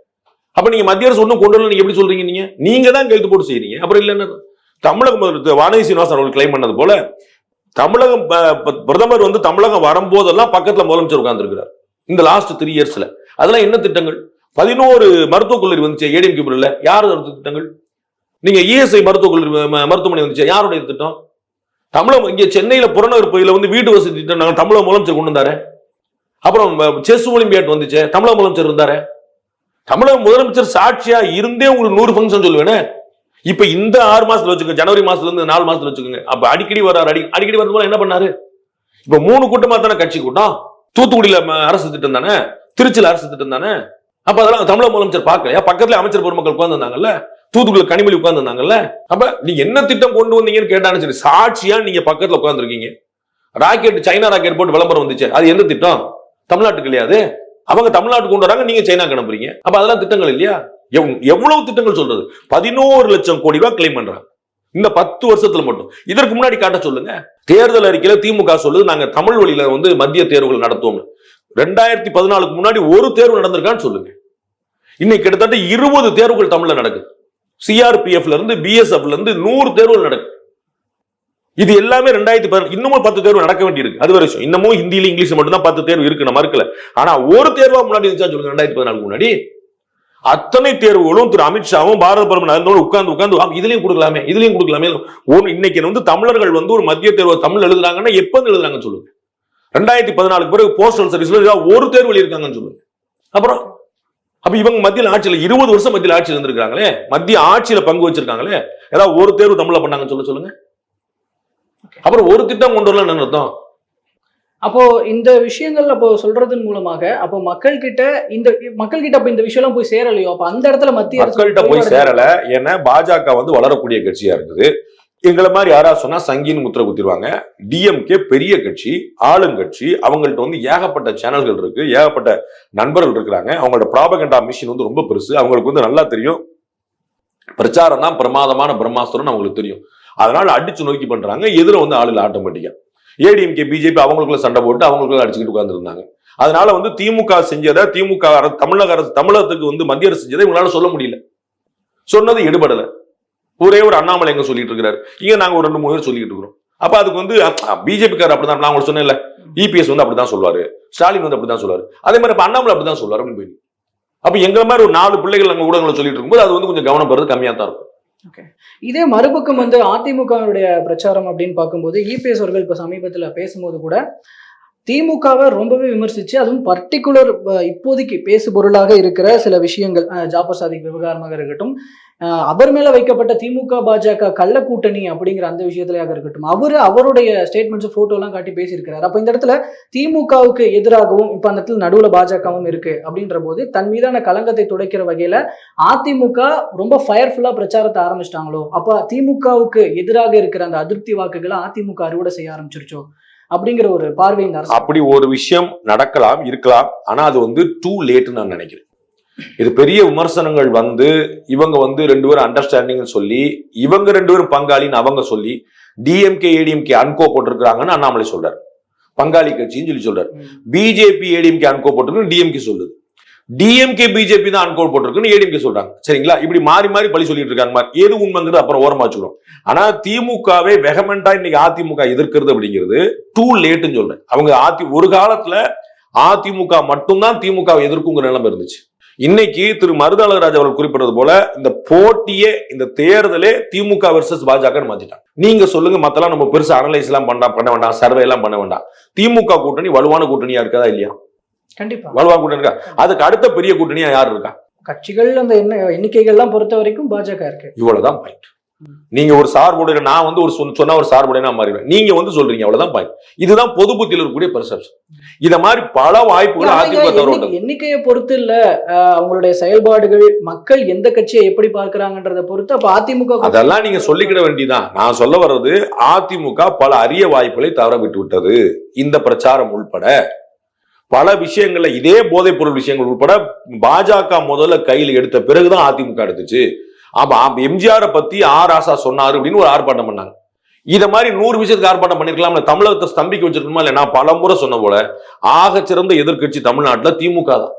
அப்ப நீங்க மத்திய அரசு ஒன்றும் கொண்டு வரல நீங்க எப்படி சொல்றீங்க நீங்க? நீங்க தான் கையெழுத்து போட்டு செய்றீங்க. அப்புறம் இல்லைன்னா தமிழக முதல்வர் வானதி சீனிவாசன் அவர்கள் கிளைம் பண்ணது போல தமிழகம் ப- பிரதமர் வந்து தமிழகம் வரும்போதெல்லாம் பக்கத்துல முதலமைச்சர் உட்கார்ந்துருக்கிறார். இந்த லாஸ்ட் த்ரீ இயர்ஸ்ல அதெல்லாம் என்ன திட்டங்கள்? பதினோரு மருத்துவக் கல்லூரி வந்துச்சு ஏடிஎம் கியூபில் யார் திட்டங்கள்? நீங்க இஎஸ்ஐ மருத்துவ ம- மருத்துவமனை வந்துச்சு. யாருடைய திட்டம்? தமிழம் இங்க சென்னையில புறநகர் பகுதியில் வந்து வீட்டு வசதி திட்டம் நாங்கள் தமிழக முதலமைச்சர் கொண்டு வந்தாரு. அப்புறம் செஸ் ஒலிம்பியாட் வந்துச்சு. தமிழக முதலமைச்சர் இருந்தாரு. தமிழக முதலமைச்சர் சாட்சியா இருந்தே உங்களுக்கு நூறு ஃபங்க்ஷன் சொல்லுவேனே? இப்ப இந்த ஆறு மாசத்துல வச்சுக்கோங்க. ஜனவரி மாசத்துல இருந்து நாலு மாசத்துல வச்சுக்கோங்க. அப்ப அடிக்கடி வர்றாரு அடி அடிக்கடி வரும்போது என்ன பண்ணாரு? இப்ப மூணு கூட்டமா தானே கட்சி கூட்டம்? தூத்துக்குடியில ம- அரசு திட்டம் தானே? திருச்சியில அரசு திட்டம் தானே? அப்ப அதெல்லாம் தமிழக முதலமைச்சர் பார்க்கலையா? பக்கத்துல அமைச்சர் பெருமக்கள் உட்கார்ந்துருந்தாங்கல்ல தூத்துக்குள்ள கனிமொழி உட்கார்ந்துருந்தாங்கல்ல? அப்ப நீங்க என்ன திட்டம் கொண்டு வந்தீங்கன்னு கேட்டான்னு சரி சாட்சியா நீங்க பக்கத்துல உட்கார்ந்துருக்கீங்க. ராக்கெட் சைனா ராக்கெட் போட்டு விளம்பரம் வந்துச்சு. அது எந்த திட்டம்? தமிழ்நாட்டுக்கு இல்லையா அது? அவங்க தமிழ்நாட்டுக்கு கொண்டு வராங்க நீங்க சைனா அனுப்புறீங்க. அப்ப அதெல்லாம் திட்டங்கள் இல்லையா? எவ்- எவ்வளவு திட்டங்கள் சொல்றது? பதினோரு லட்சம் கோடி ரூபாய் கிளைம் பண்றாங்க. இந்த பத்து வருஷத்துல மட்டும். இதற்கு முன்னாடி காட்ட சொல்லுங்க. தேர்தல் அறிக்கையில திமுக சொல்லுது நாங்க தமிழ் வழியில வந்து மத்திய தேர்வுகள் நடத்துவோம். ரெண்டாயிரத்தி பதினாலுக்கு முன்னாடி ஒரு தேர்வு நடந்திருக்கான்னு சொல்லுங்க. இன்னைக்கு கிட்டத்தட்ட இருபது தேர்வுகள் தமிழ்ல நடக்குது. சிஆர்பிஎஃப்ல இருந்து பிஎஸ்எஃப்ல இருந்து நூறு தேர்வுகள் நடக்கும் இது எல்லாமே ரெண்டாயிரத்தி பதினாலு இன்னமும் பத்து தேர்வு நடக்க வேண்டியிருக்கு. அது வரைக்கும் இன்னமும் ஹிந்தியில இங்கிலீஷ் மட்டும் தான் பத்து தேர்வு இருக்கு நம்ம மறுக்கல. ஆனா ஒரு தேர்வா முன்னாடி இருந்துச்சா சொல்லுங்க ரெண்டாயிரத்தி பதினாலுக்கு முன்னாடி? அத்தனை தேர்வுகளும் திரு அமித்ஷாவும் பாரத பிரதமர் நரேந்திரோடு உட்கார்ந்து உட்கார்ந்து இதுலயும் கொடுக்கலாமே இதுலயும் கொடுக்கலாமே. ஒரு இன்னைக்கு வந்து தமிழர்கள் வந்து ஒரு மத்திய தேர்வு தமிழ் எழுதுறாங்கன்னா எப்ப எழுதுறாங்கன்னு சொல்லுங்க. ரெண்டாயிரத்தி பதினாலுக்கு பிறகு போஸ்டல் சர்வீஸ்ல ஒரு தேர்வு எழுதியிருக்காங்கன்னு சொல்லுங்க. அப்புறம்? அப்ப இவங்க மத்தியில் ஆட்சியில இருபது வருஷம் மத்தியில் ஆட்சியில் இருந்திருக்காங்களே மத்திய ஆட்சியில பங்கு வச்சிருக்காங்களே? ஏதாவது ஒரு தேர்வு தமிழ்ல பண்ணாங்கன்னு சொல்ல சொல்லுங்க. அப்புறம் ஒரு திட்டம் கொண்டு வரல என்ன அர்த்தம்? அப்போ இந்த விஷயங்கள் அப்போ சொல்றதன் மூலமாக அப்போ மக்கள் கிட்ட இந்த மக்கள் கிட்ட அப்ப இந்த விஷயம் எல்லாம் போய் சேரலையோ? அப்ப அந்த இடத்துல மத்திய அரசு மக்கள்கிட்ட போய் சேரல. ஏன்னா பாஜக வந்து வளரக்கூடிய கட்சியா இருக்குது. எங்களை மாதிரி யாராவது சொன்னா சங்கின்னு முத்திர குத்திடுவாங்க டிஎம்கே பெரிய கட்சி ஆளுங்கட்சி அவங்கள்ட்ட வந்து ஏகப்பட்ட சேனல்கள் இருக்கு ஏகப்பட்ட நண்பர்கள் இருக்கிறாங்க. அவங்களோட ப்ராபகண்டா மிஷின் வந்து ரொம்ப பெருசு. அவங்களுக்கு வந்து நல்லா தெரியும். பிரச்சாரம் தான் பிரமாதமான பிரம்மாஸ்திரம்னு அவங்களுக்கு தெரியும். அதனால அடிச்சு நோக்கி பண்றாங்க. எதிர வந்து ஆளுல ஆட்டோமேட்டிக்கா ஏடிஎம்கே பிஜேபி அவங்களுக்குள்ள சண்டை போட்டு அவங்களுக்குள்ள அடிச்சுக்கிட்டு உட்காந்துருந்தாங்க அதனால வந்து திமுக செஞ்சதை திமுக அரசு தமிழக அரசு தமிழகத்துக்கு வந்து மத்திய அரசு செஞ்சதை இவங்களால சொல்ல முடியல. சொன்னது எடுபடலை ஒரே ஒரு அண்ணாமலை எங்க சொல்லிட்டு இருக்கிறாரு இங்க நாங்க ஒரு ரெண்டு மூணு பேர் சொல்லிட்டு இருக்கிறோம். அப்ப அதுக்கு வந்து பிஜேபிக்காரர் அப்படிதான் நான் உங்களுக்கு சொன்னேன்ல. இபிஎஸ் வந்து அப்படிதான் சொல்லுவாரு. ஸ்டாலின் வந்து அப்படிதான் சொல்லுவாரு. அதே மாதிரி இப்ப அண்ணாமலை அப்படிதான் சொல்லுவாரு அப்படின்னு போய் அப்ப எங்க மாதிரி ஒரு நாலு பிள்ளைகள் அங்க ஊடகங்களை சொல்லிட்டு இருக்கும்போது அது வந்து கொஞ்சம் கவனம் பெறது கம்மியா தான் இருக்கும். இதே மறுபக்கம் வந்து அதிமுகவுடைய பிரச்சாரம் அப்படின்னு பார்க்கும்போது இபிஎஸ் அவர்கள் இப்போ சமீபத்தில் பேசும்போது கூட திமுகவை ரொம்பவே விமர்சிச்சு அதுவும் பர்டிகுலர் இப்போதைக்கு பேசு பொருளாக இருக்கிற சில விஷயங்கள் ஜாபர் சாதிக் விவகாரமாக இருக்கட்டும் அவர் மேல வைக்கப்பட்ட திமுக பாஜக கள்ள கூட்டணி அப்படிங்கிற அந்த விஷயத்திலேயாக இருக்கட்டும் அவர் அவருடைய ஸ்டேட்மெண்ட்ஸ் எல்லாம் காட்டி பேசியிருக்கிறார். அப்போ இந்த இடத்துல திமுகவுக்கு எதிராகவும் இப்போ அந்த இடத்துல நடுவில் பாஜகவும் இருக்கு அப்படின்ற போது தன் மீதான களங்கத்தை துடைக்கிற வகையில அதிமுக ரொம்ப ஃபயர்ஃபுல்லா பிரச்சாரத்தை ஆரம்பிச்சிட்டாங்களோ அப்ப திமுகவுக்கு எதிராக இருக்கிற அந்த அதிருப்தி வாக்குகளை அதிமுக அறுவடை செய்ய ஆரம்பிச்சிருச்சோ? அப்படிங்கிற ஒரு பார்வை இந்த அப்படி ஒரு விஷயம் நடக்கலாம் இருக்கலாம். ஆனா அது வந்து டூ லேட்னு நான் நினைக்கிறேன். இது பெரிய விமர்சனங்கள் வந்து இவங்க வந்து ரெண்டு பேரும் அண்டர்ஸ்டாண்டிங் சொல்லி இவங்க ரெண்டு பேரும் பங்காளின்னு அவங்க சொல்லி டிஎம்கே ஏடிஎம்கே அன்கோ போட்டிருக்கிறாங்கன்னு அண்ணாமலை சொல்றாரு. பங்காளி கட்சின்னு சொல்லி சொல்றாரு. பிஜேபி ஏடிஎம்கே அன்கோ போட்டிருக்குன்னு டிஎம்கே சொல்லுது. டிஎம்கே பிஜேபி தான் அன்கோ போட்டிருக்குன்னு ஏடிஎம்கே சொல்றாங்க. சரிங்களா? இப்படி மாறி மாறி பழி சொல்லிட்டு இருக்காங்க. எது உண்மைங்கிறது அப்புறம் ஓரமா வச்சுக்கணும். ஆனா திமுகவே வெகமெண்டா இன்னைக்கு அதிமுக எதிர்க்கிறது அப்படிங்கிறது டூ லேட்டுன்னு சொல்றேன். அவங்க அதி ஒரு காலத்துல அதிமுக மட்டும்தான் திமுக எதிர்க்குங்கிற நிலைமை இருந்துச்சு. இன்னைக்கு திரு மருதாளராஜ் அவர்கள் குறிப்பிட்டது போல இந்த போட்டியே இந்த தேர்தலே திமுக வெர்சஸ் பாஜக மாத்திட்டாங்க. நீங்க சொல்லுங்க மத்தெல்லாம் நம்ம பெருசா அனலைஸ் எல்லாம் பண்ண பண்ண வேண்டாம் சர்வே எல்லாம் பண்ண வேண்டாம். திமுக கூட்டணி வலுவான கூட்டணியா இருக்கதா இல்லையா? கண்டிப்பா. வலுவான கூட்டணி இருக்கா? அதுக்கு அடுத்த பெரிய கூட்டணியா யார் இருக்கா? கட்சிகள் அந்த என்ன எண்ணிக்கைகள்லாம் பொறுத்த வரைக்கும் பாஜக இருக்கு. இவ்வளவுதான் பாயிண்ட் நீங்க ஒரு சார்புடைய நான் வந்து ஒரு சொன்ன- ஒரு சார்புடைய நான் மாறிடுவேன். நீங்க வந்து சொல்றீங்க அவ்வளவுதான் பாயிண்ட் இதுதான் பொது புத்தியில் இருக்கக்கூடிய பெர்செப்ஷன் இத மாதிரி பல வாய்ப்புகள் அதிமுக எண்ணி- எண்ணிக்கையை பொறுத்து இல்ல அவங்களுடைய செயல்பாடுகள் மக்கள் எந்த கட்சியை எப்படி பார்க்கறாங்கன்றத பொறுத்து அப்ப அதிமுக அதெல்லாம் நீங்க சொல்லிக்கிட வேண்டியதான் நான் சொல்ல வர்றது அதிமுக பல அரிய வாய்ப்புகளை தவற விட்டு விட்டது இந்த பிரச்சாரம் உள்பட. பல விஷயங்கள்ல இதே போதைப் பொருள் விஷயங்கள் உட்பட பாஜக முதல்ல கையில் எடுத்த பிறகுதான் அதிமுக எடுத்துச்சு. ஆமா எம்ஜிஆரை பத்தி ஆர் ஆசா சொன்னாரு அப்படின்னு ஒரு ஆர்ப்பாட்டம் பண்ணாங்க. இதை மாதிரி நூறு விஷயத்துக்கு ஆர்ப்பாட்டம் பண்ணிருக்கலாம் தமிழகத்தை ஸ்தம்பிக்க வச்சிருக்கணுமா இல்ல? நான் பல முறை சொன்ன போல ஆக சிறந்த எதிர்க்கட்சி தமிழ்நாட்டுல திமுக தான்.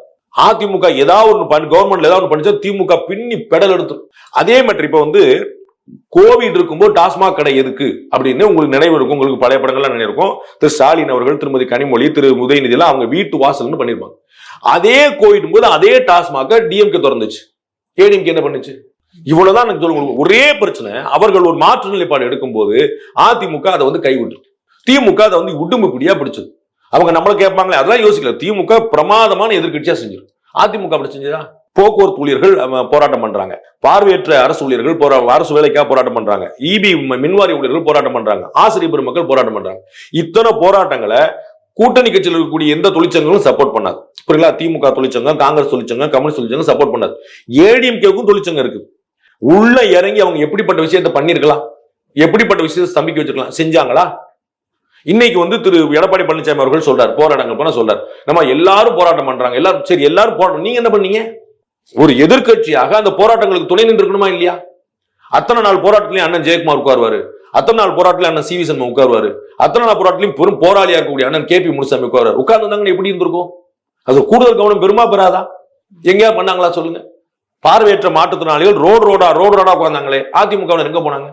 அதிமுக ஏதாவது ஒன்று பண்ணி கவர்மெண்ட்ல ஏதாவது ஒன்று பண்ணிச்சா திமுக பின்னி பெடல் எடுத்து அதே மாதிரி இப்போ வந்து கோவிட் இருக்கும்போது டாஸ்மாக் கடை எதுக்கு அப்படின்னு உங்களுக்கு நினைவு இருக்கும். உங்களுக்கு பழைய படங்கள்லாம் நினைவிருக்கும் திரு ஸ்டாலின் அவர்கள் திருமதி கனிமொழி திரு உதயநிதி எல்லாம் அவங்க வீட்டு வாசல்னு பண்ணிருப்பாங்க. அதே கோவிட் போது அதே டாஸ்மாக டிஎம்கே திறந்துச்சு. ஏடிஎம்கே என்ன பண்ணுச்சு? இவ்வளவுதான் எனக்கு சொல்லுங்க ஒரே பிரச்சனை அவர்கள் ஒரு மாற்று நிலைப்பாடு எடுக்கும்போது அதிமுக அதை வந்து கைவிட்டு திமுக அதை வந்து உடும்பு பிடிச்சது. அவங்க நம்மள கேட்பாங்களே அதெல்லாம் யோசிக்கல. திமுக பிரமாதமான எதிர்க்கட்சியா செஞ்சிடும் அதிமுக அப்படி செஞ்சதா? போக்குவரத்து ஊழியர்கள் போராட்டம் பண்றாங்க. பார்வையற்ற அரசு ஊழியர்கள் போரா அரசு வேலைக்காக போராட்டம் பண்றாங்க. இபி மின்வாரி ஊழியர்கள் போராட்டம் பண்றாங்க. ஆசிரியர் பெருமக்கள் போராட்டம் பண்றாங்க. இத்தனை போராட்டங்களை கூட்டணி கட்சியில் இருக்கக்கூடிய எந்த தொழிற்சங்கங்களும் சப்போர்ட் பண்ணாது. புரியுங்களா திமுக தொழிற்சங்கம் காங்கிரஸ் தொழிற்சங்கம் கம்யூனிஸ்ட் தொழிற்சங்கம் சப்போர்ட் பண்ணாது. ஏடிஎம்கேக்கும் தொழிற்சங்கம் இருக்கு. உள்ள இறங்கி அவங்க எப்படிப்பட்ட விஷயத்தை பண்ணிருக்கலாம் எப்படிப்பட்ட விஷயத்தை ஸ்தம்பிக்க வச்சிருக்கலாம்? செஞ்சாங்களா? இன்னைக்கு வந்து திரு எடப்பாடி பழனிசாமி அவர்கள் சொல்றாரு போராட்டங்கள் போனா சொல்றாரு. நம்ம எல்லாரும் போராட்டம் பண்றாங்க. எல்லாரும் சரி எல்லாரும் போராட்டம் நீங்க என்ன பண்ணீங்க? ஒரு எதிர்க்கட்சியாக அந்த போராட்டங்களுக்கு துணை நின்று இருக்கணுமா இல்லையா? அத்தனை நாள் போராட்டத்திலையும் அண்ணன் ஜெயக்குமார் உட்காருவாரு. அத்தனை நாள் போராட்டத்திலும் அண்ணன் சி வி சண்முகம் உட்காருவாரு. அத்தனை நாள் போராட்டத்திலையும் பெரும் போராளியா இருக்கக்கூடிய அண்ணன் கே பி முனுசாமி உட்காருவாரு. உட்கார்ந்து எப்படி இருந்திருக்கும்? அது கூடுதல் கவனம் பெருமா பெறாதா? எங்கேயா பண்ணாங்களா சொல்லுங்க. பார்வையற்ற மாற்றுத்திறனாளிகள் ரோடு ரோடா ரோடு ரோடா உட்கார்ந்தாங்களே. அதிமுக எங்க போனாங்க?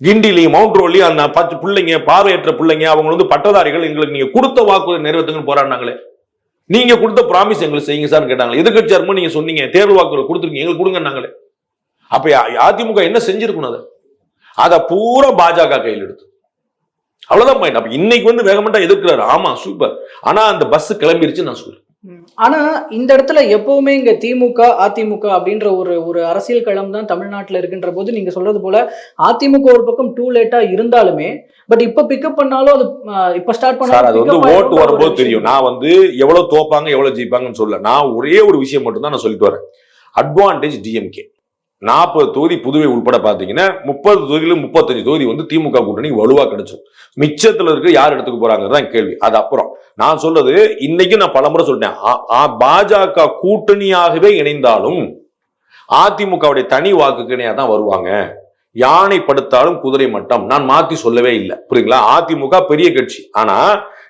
கிண்டிலையும் மவுண்ட் ரோட்லயும் அந்த பத்து பிள்ளைங்க பார்வையற்ற பிள்ளைங்க அவங்க வந்து பட்டதாரிகள் எங்களுக்கு நீங்க கொடுத்த வாக்கு நிறைவேற்றுங்கன்னு போராடினாங்களே. நீங்க கொடுத்த ப்ராமிஸ் எங்களுக்கு செய்யுங்க சார் கேட்டாங்க எதிர்கட்சி அருமை நீங்க சொன்னீங்க தேர்தல் வாக்குகளை கொடுத்துருக்கீங்க எங்களுக்கு கொடுங்கன்னாங்களே. அப்ப அதிமுக என்ன செஞ்சிருக்கணும் அதை? அதை பூரா பாஜக கையில் எடுத்து. அவ்வளவுதான் பாயிண்ட் அப்ப இன்னைக்கு வந்து வேகமெண்டா எதிர்க்கிறாரு. ஆமா சூப்பர் ஆனா அந்த பஸ் கிளம்பிருச்சு நான் சொல்றேன். ஆனா இந்த இடத்துல எப்பவுமே இங்க திமுக அதிமுக அப்படின்ற ஒரு ஒரு அரசியல் களம் தான் தமிழ்நாட்டுல இருக்கின்ற போது நீங்க சொல்றது போல அதிமுக ஒரு பக்கம் டூ லேட்டா இருந்தாலுமே பட் இப்ப பிக்கப் பண்ணாலும் அது இப்ப ஸ்டார்ட் சார் அது வந்து பண்ணாலும் ஓட்டு வரும்போது தெரியும். நான் வந்து எவ்வளவு தோப்பாங்க எவ்வளவு ஜெயிப்பாங்கன்னு சொல்ல நான் ஒரே ஒரு விஷயம் மட்டும் தான் நான் சொல்லிட்டு வரேன். அட்வான்டேஜ் டிஎம்கே நாற்பது தொகுதி புதுவை உட்பட பார்த்தீங்கன்னா முப்பது தொகுதியிலும் முப்பத்தஞ்சு தொகுதி வந்து திமுக கூட்டணி வலுவா கிடைச்சும் மிச்சத்துல இருக்க யார் எடுத்துக்க போறாங்கிறது தான் கேள்வி. அது அப்புறம். நான் சொல்றது இன்னைக்கு நான் பலமுறை சொல்லிட்டேன். பாஜக கூட்டணியாகவே இணைந்தாலும் அதிமுகவுடைய தனி வாக்குக்கு தான் வருவாங்க. யானை படுத்தாலும் குதிரை மட்டம். நான் மாத்தி சொல்லவே இல்லை. புரியுங்களா அதிமுக பெரிய கட்சி. ஆனா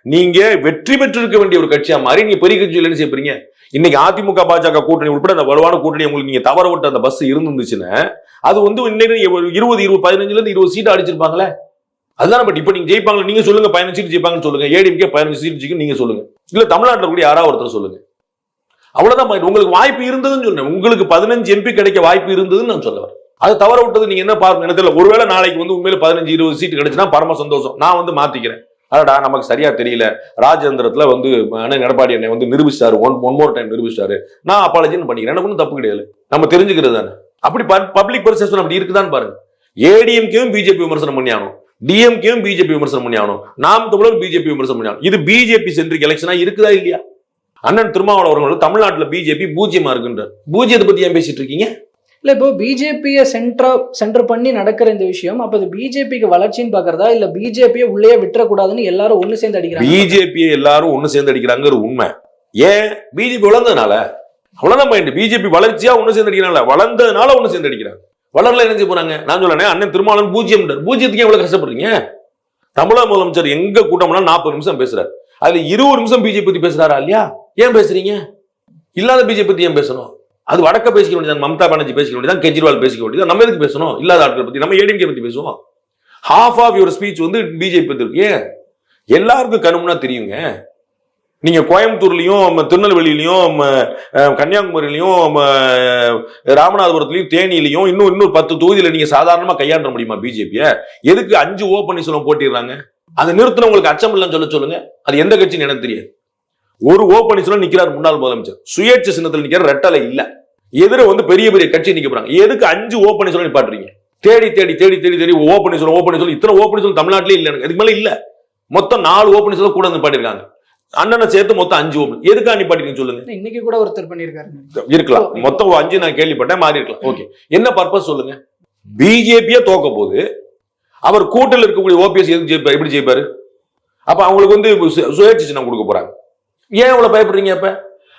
நீங்க வெற்றி பெற்றிருக்க வேண்டிய ஒரு கட்சியா மாறி நீங்க பெரிய கட்சி இல்லைன்னு செய்யறீங்க இன்னைக்கு அதிமுக பாஜக கூட்டணி உட்பட அந்த வலுவான கூட்டணி உங்களுக்கு நீங்க தவற விட்டு அந்த பஸ் இருந்துச்சுன்னா அது வந்து இன்னைக்கு இருபது இருபது பதினஞ்சுல இருந்து இருபது சீட் அடிச்சிருப்பாங்களே? அதுதான் பட் இப்ப நீங்க ஜெயிப்பாங்க நீங்க சொல்லுங்க பதினஞ்சு சீட் ஜெயிப்பாங்கன்னு சொல்லுங்க. ஏடிஎம்கே பதினஞ்சு சீட் ஜெயிக்கும் நீங்க சொல்லுங்க. இல்ல தமிழ்நாட்டில் கூட யாராவது ஒருத்தர் சொல்லுங்க. அவ்வளவுதான் உங்களுக்கு வாய்ப்பு இருந்ததுன்னு சொன்னேன். உங்களுக்கு பதினஞ்சு எம்பி கிடைக்க வாய்ப்பு இருந்ததுன்னு நான் சொல்ல வரேன். அது தவற விட்டது நீங்க என்ன பாருங்க? எனக்கு தெரியல ஒருவேளை நாளைக்கு வந்து உண்மையில பதினஞ்சு இருபது சீட் கிடைச்சுன்னா பரம சந்தோஷம். நான் வந்து மாத்திக்கிறேன். அதடா நமக்கு சரியா தெரியல. ராஜேந்திரத்துல வந்து எடப்பாடி என்னை வந்து நிரூபிச்சாரு ஒன் ஒன் மோர் டைம் நிரூபிச்சாரு நான் அப்பாலஜின்னு பண்ணிக்கிறேன். எனக்கு ஒன்றும் தப்பு கிடையாது. நம்ம தெரிஞ்சுக்கிறது தானே. அப்படி பப்ளிக் பர்செப்ஷன் அப்படி இருக்குதான்னு பாருங்க. ஏடிஎம்கேவும் பிஜேபி விமர்சனம் பண்ணி ஆகணும் பிஜேபி விமர்சனம் பண்ணி ஆகணும் நாம் தமிழர் பிஜேபி விமர்சனம் பண்ணி ஆகணும் இது பிஜேபி சென்ட்ரிக் எலெக்ஷனா இருக்குதா இல்லையா? அண்ணன் திருமாவளவர்கள் தமிழ்நாட்டில் பிஜேபி பூஜ்ஜியமா இருக்குன்ற பூஜ்யத்தை பத்தி ஏன் பேசிட்டு இருக்கீங்க? இல்லை இப்போ பிஜேபியை சென்ட்ரா சென்டர் பண்ணி நடக்கிற இந்த விஷயம் அப்போ அது பிஜேபிக்கு வளர்ச்சின்னு பார்க்குறதா? இல்லை பிஜேபியை உள்ளே விட்டுறக்கூடாதுன்னு எல்லாரும் ஒன்று சேர்ந்து அடிக்கிறாங்க? பிஜேபியை எல்லாரும் ஒன்று சேர்ந்து அடிக்கிறாங்கிற உண்மை. ஏன்? பிஜேபி வளர்ந்ததுனால. அவ்வளோதான் பாயிண்ட் பிஜேபி வளர்ச்சியாக ஒன்று சேர்ந்து அடிக்கிறாங்களா வளர்ந்ததுனால ஒன்று சேர்ந்து அடிக்கிறாங்க. வளரல என்ன செய்ய போறாங்க? நான் சொல்லணே அண்ணன் திருமாவளவன் பூஜ்ஜியம் பூஜ்ஜியத்துக்கு எவ்வளவு கஷ்டப்படுறீங்க? தமிழக முதலமைச்சர் எங்க கூட்டம்னா நாற்பது நிமிஷம் பேசுறாரு. அதுல இருபது நிமிஷம் பிஜேபி பத்தி பேசுறாரா இல்லையா? ஏன் பேசுறீங்க? இல்லாத பிஜேபி பத்தி ஏன் பேசணும்? அது வடக்க பேசிக்க வேண்டியது மம்தா பானர்ஜி பேசிக்க வேண்டியது கெஜ்ரிவால் பேசிக்க வேண்டியது நம்ம எதுக்கு பேசணும்? இல்லாத ஆட்களை பத்தி நம்ம ஏடிஎம்கே பத்தி பேசுவோம். ஹாஃப் ஆஃப் யுவர் ஸ்பீச் வந்து பிஜேபி பத்தி இருக்கு. ஏன்? எல்லாருக்கும் கணும்னா தெரியுங்க. நீங்க கோயம்புத்தூர்லயும் திருநெல்வேலியிலையும் கன்னியாகுமரியிலையும் ராமநாதபுரத்துலயும் தேனியிலையும் இன்னும் இன்னும் பத்து தொகுதியில நீங்க சாதாரணமா கையாண்ட முடியுமா பிஜேபிய எதுக்கு அஞ்சு ஓ பன்னீர்செல்வம் போட்டிடுறாங்க? அதை நிறுத்தின உங்களுக்கு அச்சம் இல்லைன்னு சொல்ல சொல்லுங்க. அது எந்த கட்சின்னு எனக்கு தெரியாது. ஒரு ஓ பன்னீர்செல்வம் நிக்கிறார் முன்னாள் முதலமைச்சர். சுயேட்சை சின்னத்தில் நிக்கிற ரெட்டலை இல்ல. எதிர வந்து பெரிய பெரிய கட்சி நிக்க போறாங்க. எதுக்கு அஞ்சு ஓ பன்னீர்செல்வம் நிப்பாட்டுறீங்க? தேடி தேடி தேடி தேடி தேடி ஓ பன்னீர்செல்வம் ஓ பன்னீர்செல்வம் இத்தனை ஓ பன்னீர்செல்வம் தமிழ்நாட்டிலே இல்ல எனக்கு. இதுக்கு மேல இல்ல. மொத்தம் நாலு ஓ பன்னீர்செல்வம் கூட நிப்பாட்டிருக்காங்க அண்ணனை சேர்த்து மொத்தம் அஞ்சு ஓ எதுக்கா நிப்பாட்டிருக்கீங்க சொல்லுங்க. இன்னைக்கு கூட ஒருத்தர் பண்ணிருக்காரு இருக்கலாம். மொத்தம் அஞ்சு நான் கேள்விப்பட்டேன் மாறி இருக்கலாம். ஓகே. என்ன பர்பஸ் சொல்லுங்க? பிஜேபியே தோக்க போது அவர் கூட்டத்தில் இருக்கக்கூடிய ஓபிஎஸ் எதுக்கு ஜெயிப்பார் எப்படி ஜெயிப்பாரு? அப்ப அவங்களுக்கு வந்து சுயேட்சை சின்னம் கொடுக்க போறாங்க. ஏன் இவ்வளவு பயப்படுறீங்க அப்ப?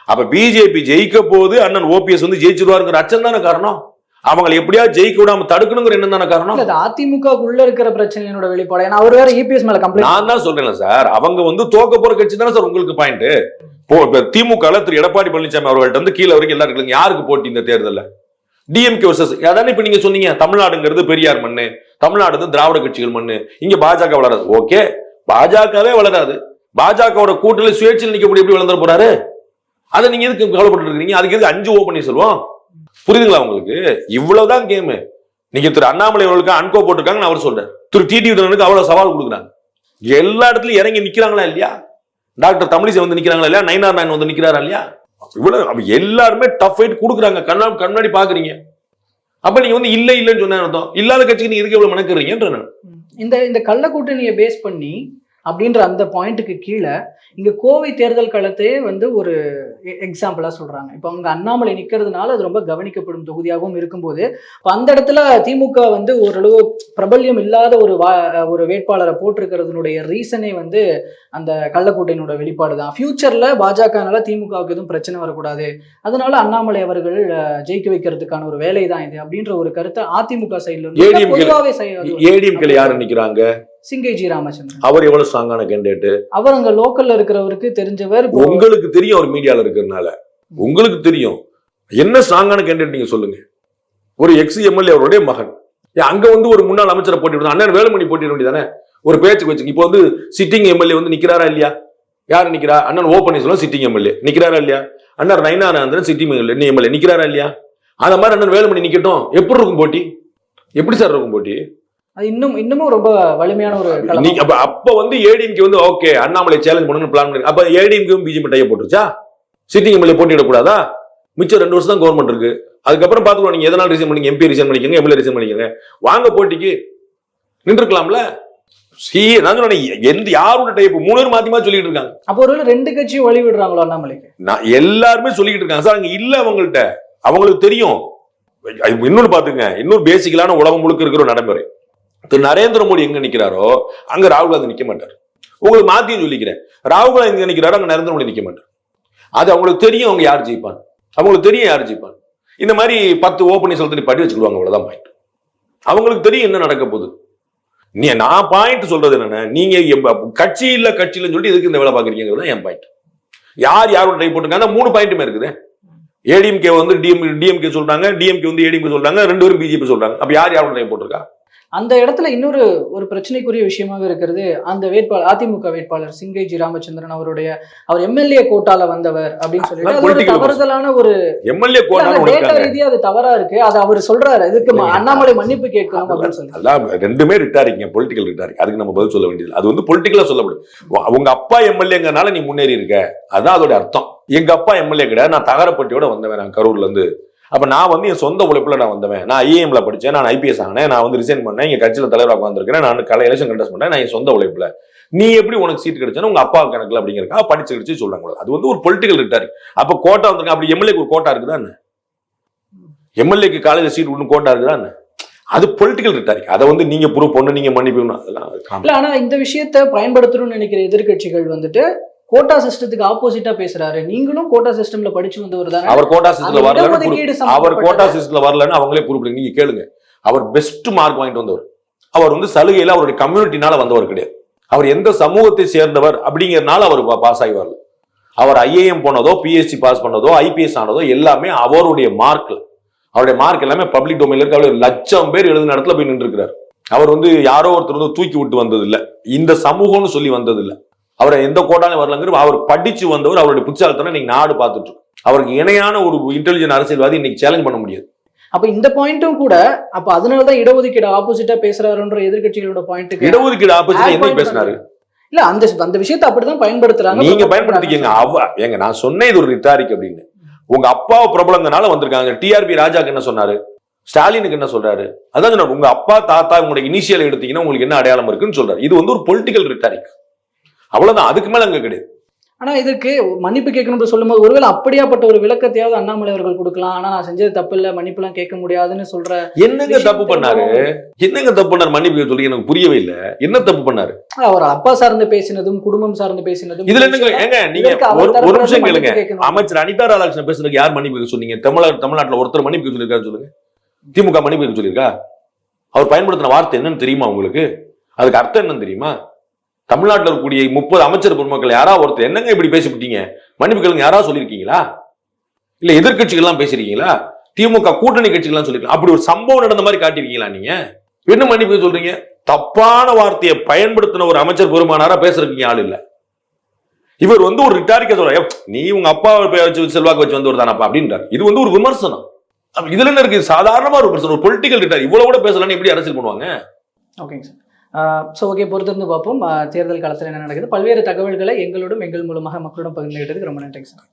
அப்ப பிஜேபி ஜெயிக்க போது அண்ணன் ஓபிஎஸ் வந்து ஜெயிச்சிருவாருங்கிற அச்சம் தானே காரணம்? அவங்களை எப்படியா ஜெயிக்க விடாம தடுக்கணுங்கிற எண்ணம் தானே காரணம்? இல்ல அது அதிமுகக்குள்ள இருக்கிற பிரச்சனையோட வெளிப்பாடு. ஏன்னா அவர் வேற இபிஎஸ் மேல கம்ப்ளைண்ட் நான் தான் சொல்றேன்ல சார். அவங்க வந்து தோக்க போற கட்சி தானே சார் உங்களுக்கு பாயிண்ட் போ இப்ப திமுக திரு எடப்பாடி பழனிசாமி அவர்கள்ட்ட வந்து கீழே வரைக்கும் எல்லாரும் இருக்காங்க. யாருக்கு போட்டி இந்த தேர்தல்ல? டிஎம்கே வர்சஸ் அதானே இப்ப நீங்க சொன்னீங்க? தமிழ்நாடுங்கிறது பெரியார் மண்ணு. தமிழ்நாடு வந்து திராவிட கட்சிகள் மண்ணு. இங்க பாஜக வளராது. ஓகே. பாஜகவே வளராது. பாஜகவோட கூட்டணி சுயேட்சையில் நிக்கக்கூடிய எப்படி வளர்ந்துட போறாரு? அதை நீங்க எதுக்கு கவலைப்பட்டு இருக்கீங்க அதுக்கு எதுக்கு அஞ்சு ஓ பண்ணி சொல்லுவோம்? புரியுதுங்களா உங்களுக்கு? இவ்வளவுதான் கேமு நீங்க திரு அண்ணாமலை அவர்களுக்கு அன்கோ போட்டிருக்காங்கன்னு அவர் சொல்றாரு. திரு டிடி விதனுக்கு அவ்வளவு சவால் கொடுக்குறாங்க. எல்லா இடத்துலயும் இறங்கி நிக்கிறாங்களா இல்லையா? டாக்டர் தமிழிசை வந்து நிக்கிறாங்களா இல்லையா? நைனார் நாயன் வந்து நிக்கிறாரா இல்லையா? இவ்வளவு எல்லாருமே டஃப் ஃபைட் கொடுக்குறாங்க. கண்ணா கண்ணாடி பாக்குறீங்க. அப்ப நீங்க வந்து இல்ல இல்லைன்னு சொன்ன அர்த்தம். இல்லாத கட்சிக்கு நீங்க எதுக்கு எவ்வளவு மணக்குறீங்கன்ற இந்த இந்த கள்ள கூட்டணியை பேஸ் பண்ணி அப்படின்ற அந்த பாயிண்ட்டுக்கு கீழே இங்க கோவை தேர்தல் களத்தையே வந்து ஒரு எக்ஸாம்பிளா சொல்றாங்க. இப்போ அங்க அண்ணாமலை நிக்கிறதுனால அது ரொம்ப கவனிக்கப்படும் தொகுதியாகவும் இருக்கும்போது இப்போ அந்த இடத்துல திமுக வந்து ஓரளவு பிரபல்யம் இல்லாத ஒரு வா ஒரு வேட்பாளரை போட்டிருக்கிறதுனுடைய ரீசனே வந்து அந்த கள்ளக்கூட்டணியோட வெளிப்பாடு தான். ஃபியூச்சர்ல பாஜகனால திமுகவுக்கு எதுவும் பிரச்சனை வரக்கூடாது. அதனால அண்ணாமலை அவர்கள் ஜெயிக்க வைக்கிறதுக்கான ஒரு வேலை தான் இது அப்படின்ற ஒரு கருத்தை அதிமுக சைட்ல பொதுவாகவே செய்ய ஏடிஎம்கேல யாரு நிக்கிறாங்க? சிங்கை ஜி ராமச்சந்திரன். அவர் எவ்வளவு ஸ்ட்ராங்கான கேண்டிடேட் அவர் அங்க லோக்கல்ல இருக்கிறவருக்கு தெரிஞ்சவர் உங்களுக்கு தெரியும் அவர் மீடியால இருக்கிறதுனால. உங்களுக்கு தெரியும். என்ன ஸ்ட்ராங்கான கேண்டிடேட் நீங்க சொல்லுங்க. ஒரு எக்ஸ் எம்எல்ஏ அவருடைய மகன். அங்க வந்து ஒரு முன்னாள் அமைச்சரை போட்டி அண்ணன் வேலுமணி போட்டிட வேண்டியதானே? ஒரு பேச்சுக்கு வச்சு இப்போ வந்து சிட்டிங் எம்எல்ஏ வந்து நிக்கிறாரா இல்லையா? யார் நிக்கிறா? அண்ணன் ஓ பன்னீர்செல்வம் சிட்டிங் எம்எல்ஏ நிக்கிறாரா இல்லையா? அண்ணன் நயனானந்தன் சிட்டிங் எம்எல்ஏ நிக்கிறாரா இல்லையா? அந்த மாதிரி அண்ணன் வேலுமணி நிக்கட்டும். எப்படி இருக்கும் போட்டி? எப்படி சார் இருக்கும் போட்டி? அது இன்னும் இன்னமும் ரொம்ப வலிமையான ஒரு நீங்க அப்ப அப்ப வந்து ஏடிஎம்கே வந்து ஓகே அண்ணாமலை சேலஞ்ச் பண்ணணும்னு பிளான் பண்ணி அப்ப ஏடிஎம்கேவும் பிஜேபி டைய போட்டுருச்சா? சிட்டிங் எம்எல்ஏ போட்டியிடக்கூடாதா மிச்சம் ரெண்டு வருஷம் தான் கவர்மெண்ட் இருக்கு. அதுக்கப்புறம் பாத்துக்கலாம் நீங்க எதனால ரிசைன் பண்ணீங்க? எம்பி ரிசைன் பண்ணிக்கங்க எம்எல்ஏ ரிசைன் பண்ணிக்கங்க வாங்க போட்டிக்கு நின்றுக்கலாம்ல? சி நான் சொன்னேன் எந்த யாரோட டைப் மூணு பேர் மாத்தி மாத்தி சொல்லிட்டு இருக்காங்க. அப்போ ஒருவேளை ரெண்டு கட்சியும் வழி விடுறாங்களோ அண்ணாமலைக்கு? நான் எல்லாருமே சொல்லிக்கிட்டு இருக்காங்க. சார் அங்க இல்ல அவங்கள்ட்ட. அவங்களுக்கு தெரியும். இன்னொன்னு பாத்துங்க இன்னொரு பேசிக்கலான உலகம் முழுக்க இருக்கிற நடைமுறை. திரு நரேந்திர மோடி எங்க நிக்கிறாரோ அங்க ராகுல் காந்தி நிக்க மாட்டார். உங்களுக்கு மாத்தியும் சொல்லிக்கிறேன். ராகுல் காந்தி எங்க நிக்கிறாரோ அங்க நரேந்திர மோடி நிக்க மாட்டார். அது அவங்களுக்கு தெரியும் அவங்க யார் ஜெயிப்பான் அவங்களுக்கு தெரியும் யார் ஜெயிப்பான் இந்த மாதிரி பத்து ஓப்பனிங் சொல்லி படி வச்சுக்கிடுவாங்க அவ்வளவுதான் பாயிண்ட் அவங்களுக்கு தெரியும் என்ன நடக்க போகுது. நீ நான் பாயிண்ட் சொல்றது என்னன்னா நீங்க கட்சி இல்ல கட்சி சொல்லிட்டு எதுக்கு இந்த வேலை பாக்குறீங்கிறது என் பாயிண்ட் யார் யாரோட ட்ரை போட்டுருக்காங்க மூணு பாயிண்ட்டுமே இருக்குது. ஏடிஎம்கே வந்து டிஎம் டிஎம்கே சொல்றாங்க டிஎம்கே வந்து ஏடிஎம்கே சொல்றாங்க ரெண்டு பேரும் பிஜேபி சொல்றாங்க. அப்ப யார் யாரோட ட்ரை போட்டிருக்கா அந்த இடத்துல இன்னொரு ஒரு பிரச்சனைக்குரிய விஷயமாக இருக்கிறது அந்த வேட்பாளர் அதிமுக வேட்பாளர் சிங்கை ஜி ராமச்சந்திரன் அவருடைய அவர் எம்எல்ஏ கோட்டால வந்தவர் அப்படின்னு சொல்லிட்டு Political தவறுதலான ஒரு எம்எல்ஏ டேட்டா ரீதியா அது தவறா இருக்கு. அது அவர் சொல்றாரு. இதுக்கு. அண்ணாமலை மன்னிப்பு கேட்கணும் அப்படின்னு சொல்லி ரெண்டுமே ரிட்டாரிங்க பொலிட்டிக்கல் ரிட்டாரிங். அதுக்கு நம்ம பதில் சொல்ல வேண்டியது அது வந்து பொலிட்டிக்கலா சொல்லப்படும். உங்க அப்பா எம்எல்ஏங்கனால நீ முன்னேறி இருக்க. அதான் அதோட அர்த்தம். எங்க அப்பா எம்எல்ஏ கிடையாது. நான் தகரப்பட்டியோட வந்தவன். நான் கரூர்ல இருந்து அப்ப நான் வந்து என் சொந்த உழைப்புல நான் வந்தவன். நான் ஐஏஎம்ல படிச்சேன் நான் ஐபிஎஸ் ஆனேன் நான் வந்து ரிசைன் பண்ணேன் எங்க கட்சியில தலைவராக உட்காந்துருக்கேன் நான் கலை எலெக்ஷன் கண்டஸ்ட் பண்ணேன் நான் என் சொந்த உழைப்புல. நீ எப்படி உனக்கு சீட் கிடைச்சா உங்க அப்பா கணக்குல அப்படிங்கிறக்கா படிச்சு கிடைச்சு சொல்றாங்க அது வந்து ஒரு பொலிட்டிக்கல் ரிட்டாரிங் அப்போ கோட்டா வந்திருக்க அப்படி எம்எல்ஏக்கு ஒரு கோட்டா இருக்குதா என்ன? எம்எல்ஏக்கு காலேஜ் சீட் ஒன்று கோட்டா இருக்குதா என்ன? அது பொலிட்டிக்கல் ரிட்டாரிக் அதை வந்து நீங்க ப்ரூவ் பண்ணு நீங்க மன்னிப்பு அதெல்லாம் ஆனா இந்த விஷயத்தை பயன்படுத்தணும்னு நினைக்கிற எதிர்க்கட்சிகள் வந்துட்டு கோட்டா சிஸ்டத்துக்கு ஆப்போசிட்டா பேசுறாரு. நீங்களும் கோட்டா சிஸ்டம்ல படிச்சு வந்தவர் தானே? அவர் கோட்டா அந்த வரலன்னு அவர் கோட்டா சிஸ்டத்துல வரலன்னு அவங்களே ப்ரூவ் நீங்க கேளுங்க. அவர் பெஸ்ட் மார்க் வாங்கிட்டு வந்தவர். அவர் வந்து சலுகையில அவருடைய கம்யூனிட்டினால வந்தவர் கிடையாது. அவர் எந்த சமூகத்தை சேர்ந்தவர் அப்படிங்கறதுனால அவர் பாஸ் ஆகி வரல. அவர் ஐஏஎம் போனதோ பிஎஸ்சி பாஸ் பண்ணதோ ஐபிஎஸ் ஆனதோ எல்லாமே அவருடைய மார்க்ல அவருடைய மார்க் எல்லாமே பப்ளிக் டொமைன்ல இருக்கு. அவர் லட்சம் பேர் எழுதின இடத்துல போய் நின்று அவர் வந்து யாரோ ஒருத்தர் வந்து தூக்கி விட்டு வந்தது இல்ல இந்த சமூகம்னு சொல்லி வந்தது இல்ல அவர் எந்த கோட்டாலும் வரலங்கிற அவர் படிச்சு வந்தவர் அவருடைய புத்தாலத்தனை இன்னைக்கு நாடு பார்த்துட்டு இருக்கு. அவருக்கு இணையான ஒரு இன்டெலிஜென்ட் அரசியல்வாதி இன்னைக்கு சேலஞ்ச் பண்ண முடியாது. அப்ப இந்த பாயிண்ட்டும் கூட அப்ப அதனாலதான் இடஒதுக்கீடு ஆப்போசிட்டா பேசுறாருன்ற எதிர்க்கட்சிகளோட பாயிண்ட்டுக்கு இடஒதுக்கீடு ஆப்போசிட் Add என்ன பேசினாரு? இல்ல அந்த அந்த விஷயத்தை அப்படிதான் பயன்படுத்துறாங்க. நீங்க பயன்படுத்திக்கங்க. அவ ஏங்க நான் சொன்னேன் இது ஒரு ரிட்டாரிக் அப்படின்னு. உங்க அப்பாவை பிரபலங்கனால வந்திருக்காங்க. டிஆர்பி ராஜாக்கு என்ன சொன்னாரு? ஸ்டாலினுக்கு என்ன சொல்றாரு? அதான் உங்க அப்பா தாத்தா உங்களுடைய இனிஷியல் எடுத்தீங்கன்னா உங்களுக்கு என்ன அடையாளம் இருக்குன்னு சொல்றாரு. இது வந்து ஒரு பொலிட்டிக்கல் ரிட்டாரிக் அவ்வளவுதான். அதுக்கு மேல அங்க கிடையாது. ஆனா இதுக்கு மன்னிப்பு கேட்கணும்னு சொல்லும்போது ஒருவேளை அப்படியாப்பட்ட ஒரு விளக்கத்தையாவது அண்ணாமலை அவர்கள் கொடுக்கலாம். ஆனா நான் செஞ்சது தப்பு இல்ல மன்னிப்பு எல்லாம் கேட்க முடியாதுன்னு சொல்ற என்னங்க தப்பு பண்ணாரு? என்னங்க தப்பு பண்ணாரு? மன்னிப்பு சொல்லி எனக்கு புரியவே இல்ல. என்ன தப்பு பண்ணாரு? அவர் அப்பா சார்ந்து பேசினதும் குடும்பம் சார்ந்து பேசினதும் இதுல என்னங்க ஏங்க நீங்க ஒரு நிமிஷம் கேளுங்க. அமைச்சர் அனிதா ராதாகிருஷ்ணன் பேசுறதுக்கு யார் மன்னிப்பு சொன்னீங்க? தமிழர் தமிழ்நாட்டுல ஒருத்தர் மன்னிப்பு சொல்லியிருக்காரு சொல்லுங்க. திமுக மன்னிப்பு சொல்லியிருக்கா? அவர் பயன்படுத்தின வார்த்தை என்னன்னு தெரியுமா உங்களுக்கு? அதுக்கு அர்த்தம் என்னன்னு தெரியுமா? தமிழ்நாட்டில் இருக்கக்கூடிய முப்பது அமைச்சர் பெருமக்கள் யாரா ஒருத்தர்? என்னங்க இப்படி பேசிவிட்டீங்க? மன்னிப்பு கேளுங்க யாரா சொல்லியிருக்கீங்களா? இல்ல எதிர்கட்சிகள்லாம் பேசிருக்கீங்களா திமுக கூட்டணி கட்சிகள்லாம் சொல்லிருக்கீங்க அப்படி ஒரு சம்பவம் நடந்த மாதிரி காட்டியிருக்கீங்களா நீங்க? என்ன மன்னிப்பு சொல்றீங்க? தப்பான வார்த்தையை பயன்படுத்தின ஒரு அமைச்சர் பெருமானாரா பேசுறதுக்கு ஆள் இல்லை. இவர் வந்து ஒரு ரிட்டாரிக்க சொல்ற நீ உங்க அப்பா வச்சு செல்வாக்கு வச்சு வந்து தானப்பா? அப்படின்றார். இது வந்து ஒரு விமர்சனம். இதுல என்ன இருக்கு? சாதாரணமா ஒரு விமர்சனம் ஒரு பொலிட்டிக்கல் ரிட்டார் இவ்வளவு கூட பேசலாம்னு எப்படி அரசியல் பண்ணுவாங்க? ஓகேங்க சார். ஸோ ஓகே பொறுத்திருந்து பார்ப்போம். தேர்தல் காலத்தில் என்ன நடக்குது? பல்வேறு தகவல்களை எங்களோடும் எங்கள் மூலமாக மக்களோடும் பகிர்ந்துகிட்டதுக்கு ரொம்ப நன்றிங்க சார்